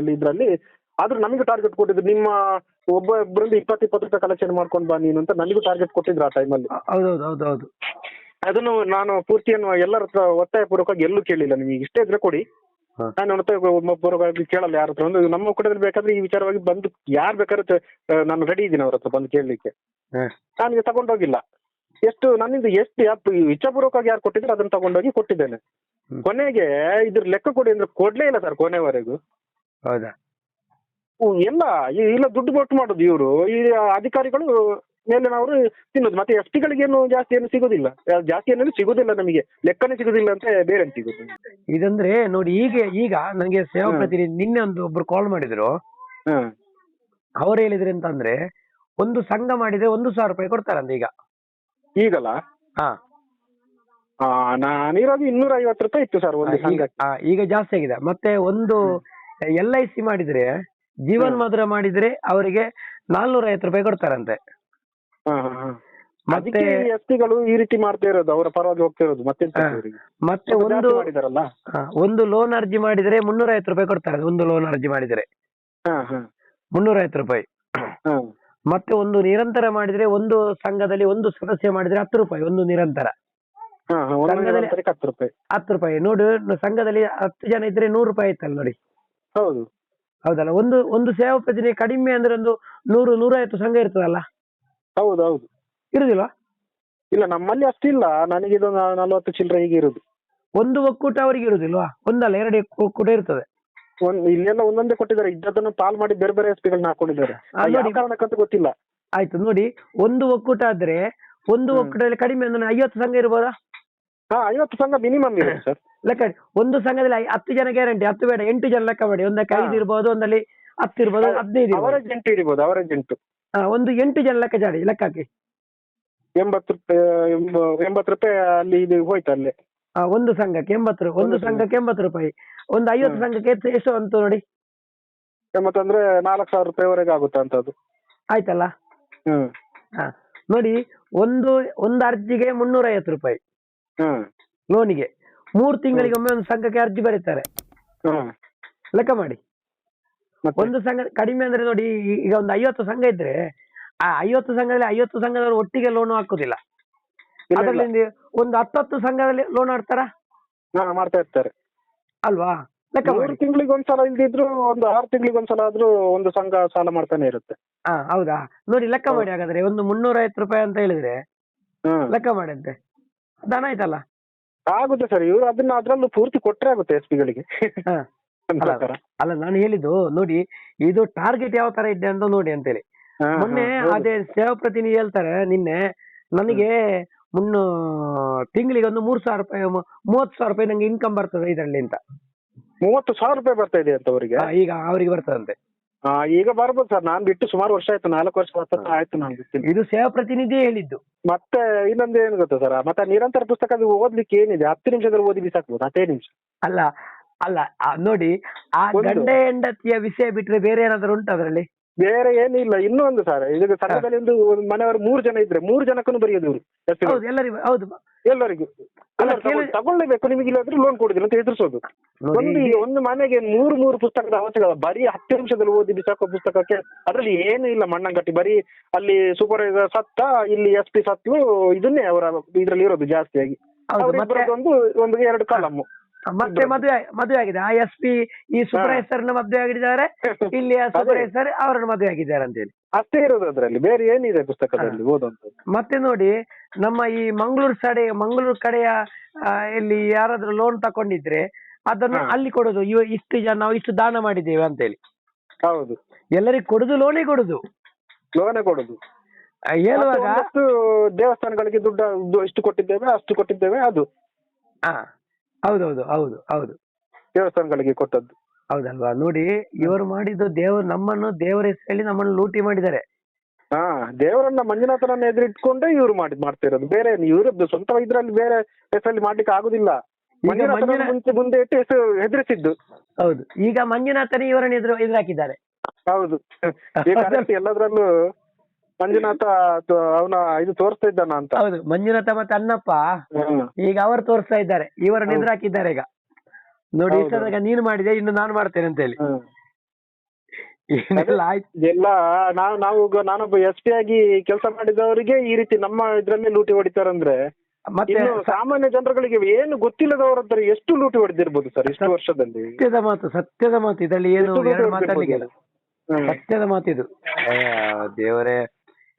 ಇದ್ರಲ್ಲಿ ಆದ್ರೂ ನಮಗೆ ಟಾರ್ಗೆಟ್ ಕೊಟ್ಟಿದ್ರು. ನಿಮ್ಮ ಒಬ್ಬ ಒಬ್ಬರಿಂದ ಇಪ್ಪತ್ತು ಇಪ್ಪತ್ತು ರೂಪಾಯಿ ಕಲೆಕ್ಷನ್ ಮಾಡ್ಕೊಂಡು ಬಾ ನೀನು ಅಂತ ನನಗೂ ಟಾರ್ಗೆಟ್ ಕೊಟ್ಟಿದ್ರು ಆ ಟೈಮಲ್ಲಿ ಹೌದೌದು ಹೌದೌದು. ಅದನ್ನು ನಾನು ಪೂರ್ತಿಯನ್ನು ಎಲ್ಲರ ಹತ್ರ ಒತ್ತಾಯ ಪೂರ್ವಕವಾಗಿ ಎಲ್ಲೂ ಕೇಳಿಲ್ಲ. ನಿಮಗೆ ಇಷ್ಟೇ ಇದ್ರೆ ಕೊಡಿ. ನಾನು ಒತ್ತಾಯ ಕೇಳಲ್ಲ ಯಾರ ಹತ್ರ. ಒಂದು ನಮ್ಮ ಕೂಡ ಬೇಕಾದ್ರೆ ಈ ವಿಚಾರವಾಗಿ ಬಂದು ಯಾರು ಬೇಕಾದ್ರೆ ನಾನು ರೆಡಿ ಇದ್ದೀನಿ ಅವ್ರ ಹತ್ರ ಬಂದು ಕೇಳಲಿಕ್ಕೆ. ನನಗೆ ನಾನು ತಗೊಂಡೋಗಿಲ್ಲ. ಎಷ್ಟು ನನ್ನಿಂದ ಎಷ್ಟು ಯಾಪ್ ಇಚ್ಛಾಪೂರ್ವಕವಾಗಿ ಯಾರು ಕೊಟ್ಟಿದ್ರೆ ಅದನ್ನ ತಗೊಂಡೋಗಿ ಕೊಟ್ಟಿದ್ದೇನೆ. ಕೊನೆಗೆ ಇದ್ರ ಲೆಕ್ಕ ಕೊಡಿ ಅಂದ್ರೆ ಕೊಡ್ಲೇ ಇಲ್ಲ ಸರ್ ಕೊನೆವರೆಗೂ. ಹೌದಾ? ಹ್ಮ್, ಎಲ್ಲ ಈ- ಇಲ್ಲ ದುಡ್ಡು ಕೊಟ್ಟು ಮಾಡೋದು ಇವರು. ಈ ಅಧಿಕಾರಿಗಳು ಮೇಲಿನವರು ತಿನ್ನೋದು. ಮತ್ತೆ ಎಸ್ ಟಿಗಳಿಗೇನು ಜಾಸ್ತಿ ಏನು ಸಿಗೋದಿಲ್ಲ. ಯಾ- ಜಾಸ್ತಿ ಏನೇನು ಸಿಗೋದಿಲ್ಲ ನಮಗೆ. ಲೆಕ್ಕನೇ ಸಿಗೋದಿಲ್ಲ ಅಂತ ಬೇರೆ ಸಿಗುದು ಇದಂದ್ರೆ ನೋಡಿ ಈಗ ಈಗ ನನಗೆ ಸೇವಾ ಹ್ಮ್. ಪ್ರತಿನಿಧಿ ನಿನ್ನೆ ಒಂದು ಒಬ್ರು ಕಾಲ್ ಮಾಡಿದ್ರು. ಹ್ಮ್. ಅವ್ರು ಹೇಳಿದ್ರು ಅಂತಂದ್ರೆ ಒಂದು ಸಂಘ ಮಾಡಿದ್ರೆ ಒಂದು ಸಾವಿರ ರೂಪಾಯಿ ಕೊಡ್ತಾರಂತೆ ಈಗ. ಈಗಲ್ಲ ಹಾ. ಆ, ನಾನಿರೋದು ಇನ್ನೂರ ಐವತ್ತು ರೂಪಾಯಿ ಇತ್ತು ಸರ್ ಒಂದು ಈಗ ಸಂಘಕ್ಕೆ. ಆ, ಈಗ ಜಾಸ್ತಿ ಆಗಿದೆ. ಮತ್ತೆ ಒಂದು ಎಲ್ ಐ ಸಿ ಮಾಡಿದ್ರೆ ಜೀವನ್. ಮಧುರ ಮಾಡಿದ್ರೆ ಅವರಿಗೆ ನಾಲ್ನೂರ ಐವತ್ತು ರೂಪಾಯಿ ಕೊಡ್ತಾರಂತೆ. ಮತ್ತೆ ಎಸ್ಟಿಗಳು ಈ ರೀತಿ ಮಾಡ್ತಾ ಇರೋದು ಅವರ ಪರವಾಗಿ ಹೋಗ್ತಾ ಇರೋದು ಮತ್ತೆ. ಮತ್ತೆ ಒಂದು ಒಂದು ಲೋನ್ ಅರ್ಜಿ ಮಾಡಿದ್ರೆ ಮುನ್ನೂರ ಐವತ್ತು ರೂಪಾಯಿ ಕೊಡ್ತಾರೆ ಒಂದು ಲೋನ್ ಅರ್ಜಿ ಮಾಡಿದ್ರೆ. ಹಾ ಹಾ. ಮುನ್ನೂರ ಐವತ್ತು ರೂಪಾಯಿ ಮತ್ತೆ ಒಂದು ನಿರಂತರ ಮಾಡಿದ್ರೆ ಒಂದು ಸಂಘದಲ್ಲಿ ಒಂದು ಸದಸ್ಯ ಮಾಡಿದ್ರೆ ಹತ್ತು ರೂಪಾಯಿ ಒಂದು ನಿರಂತರ. ಹತ್ತು ರೂಪಾಯಿ. ನೋಡು ಸಂಘದಲ್ಲಿ ಹತ್ತು ಜನ ಇದ್ರೆ ನೂರು ರೂಪಾಯಿ ಆಯ್ತಲ್ಲ ನೋಡಿ. ಹೌದು. ಹೌದಲ್ಲ? ಒಂದು ಒಂದು ಸೇವಾ ಪ್ರತಿನಿಧಿ ಕಡಿಮೆ ಅಂದ್ರೆ ಒಂದು ನೂರು ನೂರೈವತ್ತು ಸಂಘ ಇರ್ತದಲ್ಲ? ಹೌದು ಹೌದು. ಇರುದಿಲ್ವಾ? ಇಲ್ಲ ನಮ್ಮಲ್ಲಿ ಅಷ್ಟಿಲ್ಲ ನನಗೆ ಇದು ನಲವತ್ತು ಚಿಲ್ಲರೆ ಹೀಗೆ ಇರುದು. ಒಂದು ಒಕ್ಕೂಟ ಅವರಿಗೆ ಇರುದಿಲ್ವಾ? ಒಂದಲ್ಲ ಎರಡು ಒಕ್ಕೂಟ ಇರ್ತದೆ. ಒಂದ್ ಇಲ್ಲೆಲ್ಲ ಒಂದೊಂದೇ ಕೊಟ್ಟಿದ್ದಾರೆ. ಇದ್ದದನ್ನು ಪಾಲ್ ಮಾಡಿ ಬೇರೆ ಬೇರೆ ಎಸ್ಪಿಗಳನ್ನ ಹಾಕೊಂಡಿದ್ದಾರೆ. ಆ, ಯಾವ ನೋಡಿ. ಕಾರಣಕ್ಕಂತ ಗೊತ್ತಿಲ್ಲ. ಆಯ್ತು ನೋಡಿ. ಒಂದು ಒಕ್ಕೂಟ ಆದ್ರೆ ಒಂದು. ಒಕ್ಕೂಟದಲ್ಲಿ ಕಡಿಮೆ ಅಂದ್ರೆ ಐವತ್ತು ಸಂಘ ಇರ್ಬೋದಾ? ಹಾ ಐವತ್ತು ಸಂಘ ಮಿನಿಮಮ್ ಇದೆ ಸರ್ ಲೆಕ್ಕ ಒಂದು ಸಂಘದಲ್ಲಿ ಐ- ಹತ್ತು ಜನ ಗ್ಯಾರಂಟಿ ಹತ್ತು ಬೇಡ ಎಂಟು ಜನ ಲೆಕ್ಕ ಮಾಡಿ. ಒಂದಕ್ಕೆ ಹಾ. ಐದು ಇರ್ಬೋದು ಒಂದಲ್ಲಿ ಹತ್ತು ಇರ್ಬೋದು ಹೌದು. ಹದಿನೈದು ಇರ್ಬೋದು. ಅವರೇಜ್ ಎಂಟು ಹಿಡಿಬೋದು ಅವರೇಜ್ ಎಂಟು ಹಾ, ಒಂದು ಎಂಟು ಜನ ಲೆಕ್ಕ ಜಾಡಿ ಲೆಕ್ಕ ಹಾಕಿ. ಎಂಬತ್ತು ರೂಪಾಯಿ ಎಂಬ- ಎಂಬತ್ತು ರೂಪಾಯಿ ಅಲ್ಲಿ ಇದು ಹೋಯ್ತು ಅಲ್ಲೇ. ಆ, ಒಂದು ಸಂಘಕ್ಕೆ ಎಂಬತ್ತು ರೂಪಾಯಿ ಒಂದು ಒಂದು ಸಂಘಕ್ಕೆ. ಎಂಬತ್ತು ರೂಪಾಯಿ. ಒಂದು ಐವತ್ತು ಹ್ಮ್. ಸಂಘಕ್ಕೆ ಎಷ್ಟು- ಎಷ್ಟು ಅಂತ ನೋಡಿ. ಎಂಬತ್ತಂದ್ರೆ ನಾಲ್ಕು ಸಾವಿರ ರೂಪಾಯಿವರೆಗೆ ಆಗುತ್ತೆ ಅದು ಆಯ್ತಲ್ಲ? ಹ್ಮ್. ಹಾ. ನೋಡಿ ಒಂದು ಒಂದು ಅರ್ಜಿಗೆ ಮುನ್ನೂರ ಐವತ್ತು ರೂಪಾಯಿ. ಲೋನಿಗೆ. ಮೂರು ತಿಂಗಳಿಗೆ ಒಮ್ಮೆ ಒಂದು ಸಂಘಕ್ಕೆ ಅರ್ಜಿ ಬರೀತಾರೆ. ಲೆಕ್ಕ ಮಾಡಿ. ಒಂದು ಸಂಘ ಕಡಿಮೆ ಅಂದ್ರೆ ನೋಡಿ ಈಗ ಒಂದು ಐವತ್ತು ಸಂಘ ಇದ್ರೆ ಆ ಐವತ್ತು ಸಂಘದಲ್ಲಿ ಐವತ್ತು ಸಂಘದವರು ಒಟ್ಟಿಗೆ ಲೋನ್ ಹಾಕುದಿಲ್ಲ. ಅದರಲ್ಲಿ ಒಂದು ಹತ್ತತ್ತು ಸಂಘದಲ್ಲಿ ಲೋನ್ ಆಡ್ತಾರ ಮಾಡ್ತಾ ಇರ್ತಾರೆ. ಅಲ್ವಾ? ಲೆಕ್ಕ ಮೂರು ತಿಂಗಳಿಗೆ ಒಂದ್ಸಲ ಇಲ್ದಿದ್ರು ಒಂದು ಆರು ತಿಂಗಳಿಗೆ ಒಂದ್ಸಲ ಆದ್ರೂ ಒಂದು ಸಂಘ ಸಾಲ ಮಾಡ್ತಾನೆ ಇರುತ್ತೆ. ಹಾ ಹೌದಾ? ನೋಡಿ ಲೆಕ್ಕ ಮಾಡಿ ಹಾಗಾದ್ರೆ. ಒಂದು ಮುನ್ನೂರ ಐವತ್ತು ರೂಪಾಯಿ ಅಂತ ಹೇಳಿದ್ರೆ ಲೆಕ್ಕ ಮಾಡಿದ್ರೆ ದನ ಐತಲ್ಲ ಆಗುತ್ತೆ ಸರ್ ಇವರು ಅದನ್ನ ಅದ್ರಲ್ಲೂ ಪೂರ್ತಿ ಕೊಟ್ರೆ ಆಗುತ್ತೆ ಎಸ್ ಪಿಗಳಿಗೆ. ಅಲ್ಲ. ನಾನು ಹೇಳಿದ್ದು ನೋಡಿ ಇದು ಟಾರ್ಗೆಟ್ ಯಾವ ತರ ಇದೆ ಅಂತ ನೋಡಿ ಅಂತೇಳಿ. ಮೊನ್ನೆ ಅದೇ ಸೇವಾ ಪ್ರತಿನಿಧಿ ಹೇಳ್ತಾರೆ ನಿನ್ನೆ ನನಗೆ ಮುನ್ನೂ ತಿಂಗಳಿಗೆ ಒಂದು ಮೂರ್ ಸಾವಿರ ರೂಪಾಯಿ ಮೂವತ್ತು ಸಾವಿರ ರೂಪಾಯಿ ನಂಗೆ ಇನ್ಕಮ್ ಬರ್ತದೆ ಇದರಲ್ಲಿ ಅಂತ. ಮೂವತ್ತು ಸಾವಿರ ರೂಪಾಯಿ ಬರ್ತಾ ಇದೆ ಅಂತ ಅವರಿಗೆ? ಈಗ ಅವರಿಗೆ ಬರ್ತದಂತೆ. ಈಗ ಬರ್ಬೋದು ಸರ್. ನಾನ್ ಬಿಟ್ಟು ಸುಮಾರು ವರ್ಷ ಆಯ್ತು ನಾಲ್ಕು ವರ್ಷ ಹತ್ತು ಆಯ್ತು ನಾನು ಬಿಟ್ಟು ಇದು ಸೇವಾ ಪ್ರತಿನಿಧಿ ಹೇಳಿದ್ದು. ಮತ್ತೆ ಇನ್ನೊಂದು ಏನು ಗೊತ್ತಾ ಸರ್? ಮತ್ತೆ ನಿರಂತರ ಪುಸ್ತಕ ಅದು ಓದ್ಲಿಕ್ಕೆ ಏನಿದೆ? ಹತ್ತು ನಿಮಿಷದಲ್ಲಿ ಓದಿ ಬಿಸಾಕ್ಬೋದು ಹತ್ತೇ ನಿಮಿಷ. ಅಲ್ಲ ಅಲ್ಲ ಆ, ನೋಡಿ ಆ ಒಂದು. ಗಂಡ ಹೆಂಡತಿಯ ವಿಷಯ ಬಿಟ್ರೆ ಬೇರೆ ಏನಾದ್ರು ಉಂಟು ಅದರಲ್ಲಿ? ಬೇರೆ ಏನಿಲ್ಲ ಇನ್ನೂ ಒಂದು ಸರ್. ಈಗ ಸಂಘದಲ್ಲಿ ಒಂದು ಒಂದು ಮನೆಯವರು ಮೂರು ಜನ ಇದ್ರೆ ಮೂರು ಜನಕ್ಕೂ ಬರೆಯೋದು ಇವರು. ಹೌದು ಎಲ್ಲರಿಗೂ ಹೌದು. ಎಲ್ಲರಿಗೂ. ಅಲ್ಲ, ಎಲ್ಲರೂ ತಗೊಳ್- ನಿಮಗೆ ಇಲ್ಲಾದ್ರೆ ಲೋನ್ ಕೊಡುದಿಲ್ಲ ಅಂತ ಎದುರಿಸೋದು ಒಂದು ಒಂದು ಮನೆಗೆ ಮೂರು ಮೂರು ಪುಸ್ತಕದ ಅವಶ್ಯಕತೆ ಬರೀ ಹತ್ತು ನಿಮಿಷದಲ್ಲಿ ಓದಿ ಬಿಸಾಕೋ ಪುಸ್ತಕಕ್ಕೆ ಅದ್ರಲ್ಲಿ ಏನು ಇಲ್ಲ ಮಣ್ಣಂಗಟ್ಟಿ. ಬರೀ ಅಲ್ಲಿ ಸೂಪರ್ವೈಸರ್ ಸತ್ತ ಇಲ್ಲಿ ಎಸ್ ಪಿ ಸತ್ತು ಇದನ್ನೇ ಅವರ ಇದ್ರಲ್ಲಿ ಇರೋದು ಜಾಸ್ತಿಯಾಗಿ ಒಂದು ಒಂದು ಎರಡು ಕಾಲಮ್ಮು ಮತ್ತೆ ಮದುವೆ ಮದುವೆ ಆಗಿದೆ. ಆ ಎಸ್ ಪಿ ಈ ಸೂಪರ್ವೈಸರ್ ಮದುವೆ ಆಗಿದ್ದಾರೆ. ಇಲ್ಲಿ ಸೂಪರ್ವೈಸರ್ ಅವರನ್ನು ಮದುವೆ ಆಗಿದ್ದಾರೆ ಅಂತ ಹೇಳಿ ಅಷ್ಟೇ ಇರೋದು ಅದ್ರಲ್ಲಿ. ಬೇರೆ ಏನಿದೆ ಪುಸ್ತಕದಲ್ಲಿ ಓದುವಂಥದ್ದು? ಮತ್ತೆ ನೋಡಿ ನಮ್ಮ ಈ ಮಂಗಳೂರು ಸಡೆ ಮಂಗಳೂರು ಕಡೆಯ ಆ, ಇಲ್ಲಿ ಯಾರಾದ್ರೂ ಲೋನ್ ತಕೊಂಡಿದ್ರೆ ಅದನ್ನು ಹಾ. ಅಲ್ಲಿ ಕೊಡುದು. ಇವ ಇಷ್ಟು ಜನ ನಾವು ಇಷ್ಟು ದಾನ ಮಾಡಿದ್ದೇವೆ ಅಂತೇಳಿ. ಹೌದು. ಎಲ್ಲರಿಗೂ ಕೊಡುದು ಲೋನೇ ಕೊಡುದು. ಲೋನೇ ಕೊಡುದು. ಆ, ಹೇಳುವಾಗ ಅಷ್ಟು ದೇವಸ್ಥಾನಗಳಿಗೆ ದುಡ್ಡು ದು- ಇಷ್ಟು ಕೊಟ್ಟಿದ್ದೇವೆ ಅಷ್ಟು ಕೊಟ್ಟಿದ್ದೇವೆ ಅದು. ಹಾ. ಹೌದೌದು ಹೌದು ಹೌದು. ದೇವಸ್ಥಾನಗಳಿಗೆ ಕೊಟ್ಟದ್ದು. ಹೌದಲ್ವಾ? ನೋಡಿ ಇವರು ಮಾಡಿದ್ದು ದೇವರು ನಮ್ಮನ್ನು ದೇವರ ಹೆಸರಲ್ಲಿ ನಮ್ಮನ್ನು ಲೂಟಿ ಮಾಡಿದ್ದಾರೆ. ಹಾ ದೇವರನ್ನ ಮಂಜುನಾಥನನ್ನ ಎದುರಿಟ್ಕೊಂಡೇ ಇವ್ರು ಮಾಡಿ ಮಾಡ್ತಾ ಇರೋದು ಬೇರೆ ಇವರದ್ದು ಸ್ವಂತ ಇದ್ರಲ್ಲಿ ಬೇರೆ ಹೆಸರಲ್ಲಿ ಮಾಡ್ಲಿಕ್ಕೆ ಆಗುದಿಲ್ಲ. ಈಗ ಮಂಜುನಾಥನ ಮುಂಚೆ ಮುಂದೆ ಇಟ್ಟು ಹೆಸರು ಹೆದರಿಸಿದ್ದು. ಹೌದು. ಈಗ ಮಂಜುನಾಥನೇ ಇವರನ್ನ ಎದುರು ಎದುರಾಕಿದ್ದಾರೆ. ಹೌದು. ಎಲ್ಲದ್ರಲ್ಲೂ ಮಂಜುನಾಥ ಅವನ ಇದು ತೋರಿಸ್ತಾ ಇದ್ದಾನ ಅಂತ ಹೌದು. ಮಂಜುನಾಥ ಮತ್ತೆ ಅಣ್ಣಪ್ಪ ಈಗ ಅವರು ತೋರಿಸ್ತಾ ಇದ್ದಾರೆ. ಇವರನ್ನ. ಎದುರಾಕಿದ್ದಾರೆ ಈಗ. ನೋಡಿ ನೀನು ಮಾಡಿದೆ ಇನ್ನು ನಾನು ಮಾಡ್ತೇನೆ ಅಂತ ಹೇಳಿ ಏನೆಲ್ಲ. ಆಯ್ತು ಎಲ್ಲ ನಾವು ನಾವು ನಾನೊಬ್ಬ ಎಸ್ ಪಿ ಆಗಿ ಕೆಲಸ ಮಾಡಿದವರಿಗೆ ಈ ರೀತಿ ನಮ್ಮ ಇದ್ರಲ್ಲೇ ಲೂಟಿ ಹೊಡಿತಾರಂದ್ರೆ ಮತ್ತೆ ಇನ್ನು ಸಾಮಾನ್ಯ ಜನರುಗಳಿಗೆ ಏನು ಗೊತ್ತಿಲ್ಲದವರ ಹತ್ರ ಎಷ್ಟು ಲೂಟಿ ಹೊಡೆದಿರ್ಬೋದು ಸರ್ ಇಷ್ಟು ವರ್ಷದಲ್ಲಿ? ಸತ್ಯದ ಮಾತು ಸತ್ಯದ ಮಾತು ಇದರಲ್ಲಿ ಏನು ಎರಡು ಮಾತಾಡ್ಲಿಕ್ಕಿಲ್ಲ ಸತ್ಯದ ಮಾತು ಇದು ದೇವರೇ.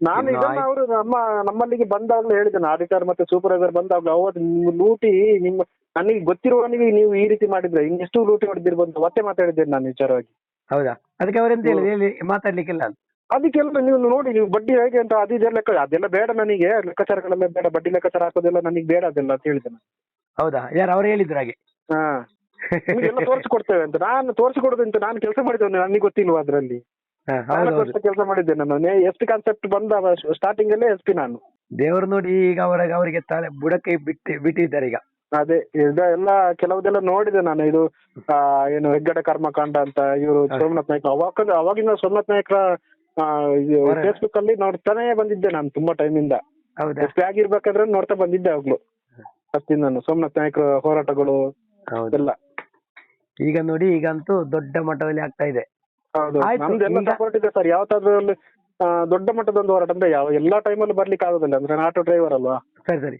ನಾನು ಇದನ್ನ ಅವರು ನಮ್ಮ ನಮ್ಮಲ್ಲಿಗೆ ಬಂದಾಗ್ಲೂ ಹೇಳಿದ್ದೇನೆ. ಆಡಿಟರ್ ಮತ್ತೆ ಸೂಪರ್ವೈಸರ್ ಬಂದಾಗ ಅವತ್ತು ನಿಮ್ಮ ಲೂಟಿ ನಿಮ್ಮ ನನಗೆ ಗೊತ್ತಿರುವವನಿಗೆ ನೀವು ಈ ರೀತಿ ಮಾಡಿದ್ರೆ ಇನ್ನೆಷ್ಟು ಲೂಟಿ ಹೊಡೆದಿರ್ಬೋದು ಮತ್ತೆ ಮಾತಾಡಿದ್ದೇನೆ ನಾನು ವಿಚಾರವಾಗಿ. ಹೌದಾ? ಅದಕ್ಕೆ ಅವರೆಂತ ಹೇಳಿದ್ರು? ಹೇಳಿ ಮಾತಾಡ್ಲಿಕ್ಕಿಲ್ಲ ಅಂತ. ಅದಕ್ಕೆಲ್ಲ ನೀವು ನೋಡಿ ನೀವು ಬಡ್ಡಿ ಹೇಗೆ ಅಂತ ಅದು ಇದೆಲ್ಲ ಲೆಕ್ಕ ಅದೆಲ್ಲ ಬೇಡ ನನಗೆ. ಲೆಕ್ಕಾಚಾರಗಳೆಲ್ಲ ಬೇಡ ಬಡ್ಡಿ ಲೆಕ್ಕಾಚಾರ ಹಾಕೋದೆಲ್ಲ ನನಗೆ ಬೇಡ ಅದೆಲ್ಲ ಅಂತ ಹೇಳಿದೆ ನಾನು. ಹೌದಾ? ಯಾರು ಅವ್ರು ಹೇಳಿದ್ರು ಹಾಗೆ? ಹಾ. ನಿಮಗೆಲ್ಲ ತೋರಿಸ್ಕೊಡ್ತೇವೆ ಅಂತ. ನಾನು ತೋರಿಸಿಕೊಡೋದು ಅಂತ ನಾನು ಕೆಲಸ ಮಾಡಿದ್ದೇನೆ ನನಗೆ ಗೊತ್ತಿಲ್ವಾ ಅದ್ರಲ್ಲಿ? ನಾಲ್ಕು ಹೌದೌದು. ವರ್ಷ ಕೆಲಸ ಮಾಡಿದ್ದೇನೆ ನಾನು. ಎಸ್ಪಿ ಕಾನ್ಸೆಪ್ಟ್ ಬಂದ ಸ್ಟಾರ್ಟಿಂಗ್ ಅಲ್ಲೇ ಎಸ್ಪಿ ನಾನು. ದೇವರು ನೋಡಿ ಈಗ ಅವರ ಅವರಿಗೆ ತಾಳೆ ಬುಡಕ್ಕೆ ಬಿಟ್ಟು ಬಿಟ್ಟಿದ್ದಾರೆ ಈಗ. ಅದೇ ಇದೆಲ್ಲ ಕೆಲವುದೆಲ್ಲ ನೋಡಿದೆ ನಾನು. ಇದು ಆ, ಏನು ಹೆಗ್ಗಡೆ ಕರ್ಮಕಾಂಡ ಅಂತ ಇವರು. ಸೋಮನಾಥ್ ನಾಯ್ಕ. ಅವಾಗ ಅವಾಗಿಂದ ಸೋಮನಾಥ್ ನಾಯ್ಕರ ಫೇಸ್ಬುಕ್ ಅಲ್ಲಿ ನೋಡ್ತಾನೆ ಬಂದಿದ್ದೆ ನಾನು ತುಂಬಾ ಟೈಮ್ ಇಂದ. ಹೌದು? ಪಿ ಆಗಿರ್ಬೇಕಾದ್ರೆ ನೋಡ್ತಾ ಬಂದಿದ್ದೆ ಅವಾಗ್ಲು. ಫಸ್ಟಿಂದ ನಾನು ಸೋಮನಾಥ್ ನಾಯ್ಕರ ಹೋರಾಟಗಳು ಹೌದು. ಎಲ್ಲ. ಈಗ ನೋಡಿ ಈಗಂತೂ ದೊಡ್ಡ ಮಟ್ಟದಲ್ಲಿ ಆಗ್ತಾ ಇದೆ. ಹೌದು. ಆಯ್ತು, ನಮ್ದೆಲ್ಲ ಈಗ- ಸಪೋರ್ಟ್ ಇದೆ ಸರ್. ಯಾವತ್ತಾದ್ರಲ್ಲಿ ದೊಡ್ಡ ಮಟ್ಟದ ಒಂದು ಹೋರಾಟ ಅಂದ್ರೆ ಯಾವ ಎಲ್ಲಾ ಟೈಮಲ್ಲಿ ಬರ್ಲಿಕ್ಕೆ ಆಗೋದಿಲ್ಲ. ಅಂದ್ರೆ ನಾನು ಆಟೋ ಡ್ರೈವರ್ ಅಲ್ವಾ? ಸರಿ ಸರಿ.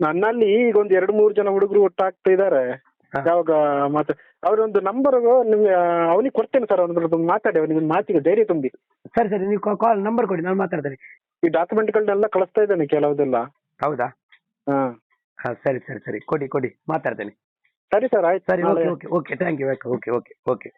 ನನ್ನಲ್ಲಿ ಈಗ ಒಂದು ಎರಡು ಮೂರು ಜನ ಹುಡುಗರು ಒಟ್ಟಾಗ್ತಾ ಇದಾರೆ. ಹಾ. ಯಾವಾಗ ಮಾತು ಅವ್ರೊಂದು ನಂಬರ್ ನಿಮ್ಗೆ ಅವನಿಗೆ ಕೊಡ್ತೇನೆ ಸರ್. ಅವ್ರದ್ದು ಮಾತಾಡಿ ಅವನಿಗೆ ಮಾತಿಗೆ ಧೈರ್ಯ ತುಂಬಿ. ಸರಿ ಸರಿ. ನೀವು ಕಾಲ್ ನಂಬರ್ ಕೊಡಿ ನಾನು ಮಾತಾಡ್ತೇನೆ. ಈ ಡಾಕ್ಯುಮೆಂಟ್ಗಳನ್ನೆಲ್ಲ ಕಳಿಸ್ತಾ ಇದ್ದಾನೆ ಕೆಲವುದೆಲ್ಲ. ಹೌದಾ? ಹಾ. ಹಾ ಸರಿ ಸರಿ ಸರಿ. ಕೊಡಿ ಕೊಡಿ. ಮಾತಾಡ್ತೇನೆ. ಸರಿ ಸರ್ ಆಯ್ತು. ಸರಿ ನಾಳೆ- okay okay okay. Thank you okay okay okay Okay.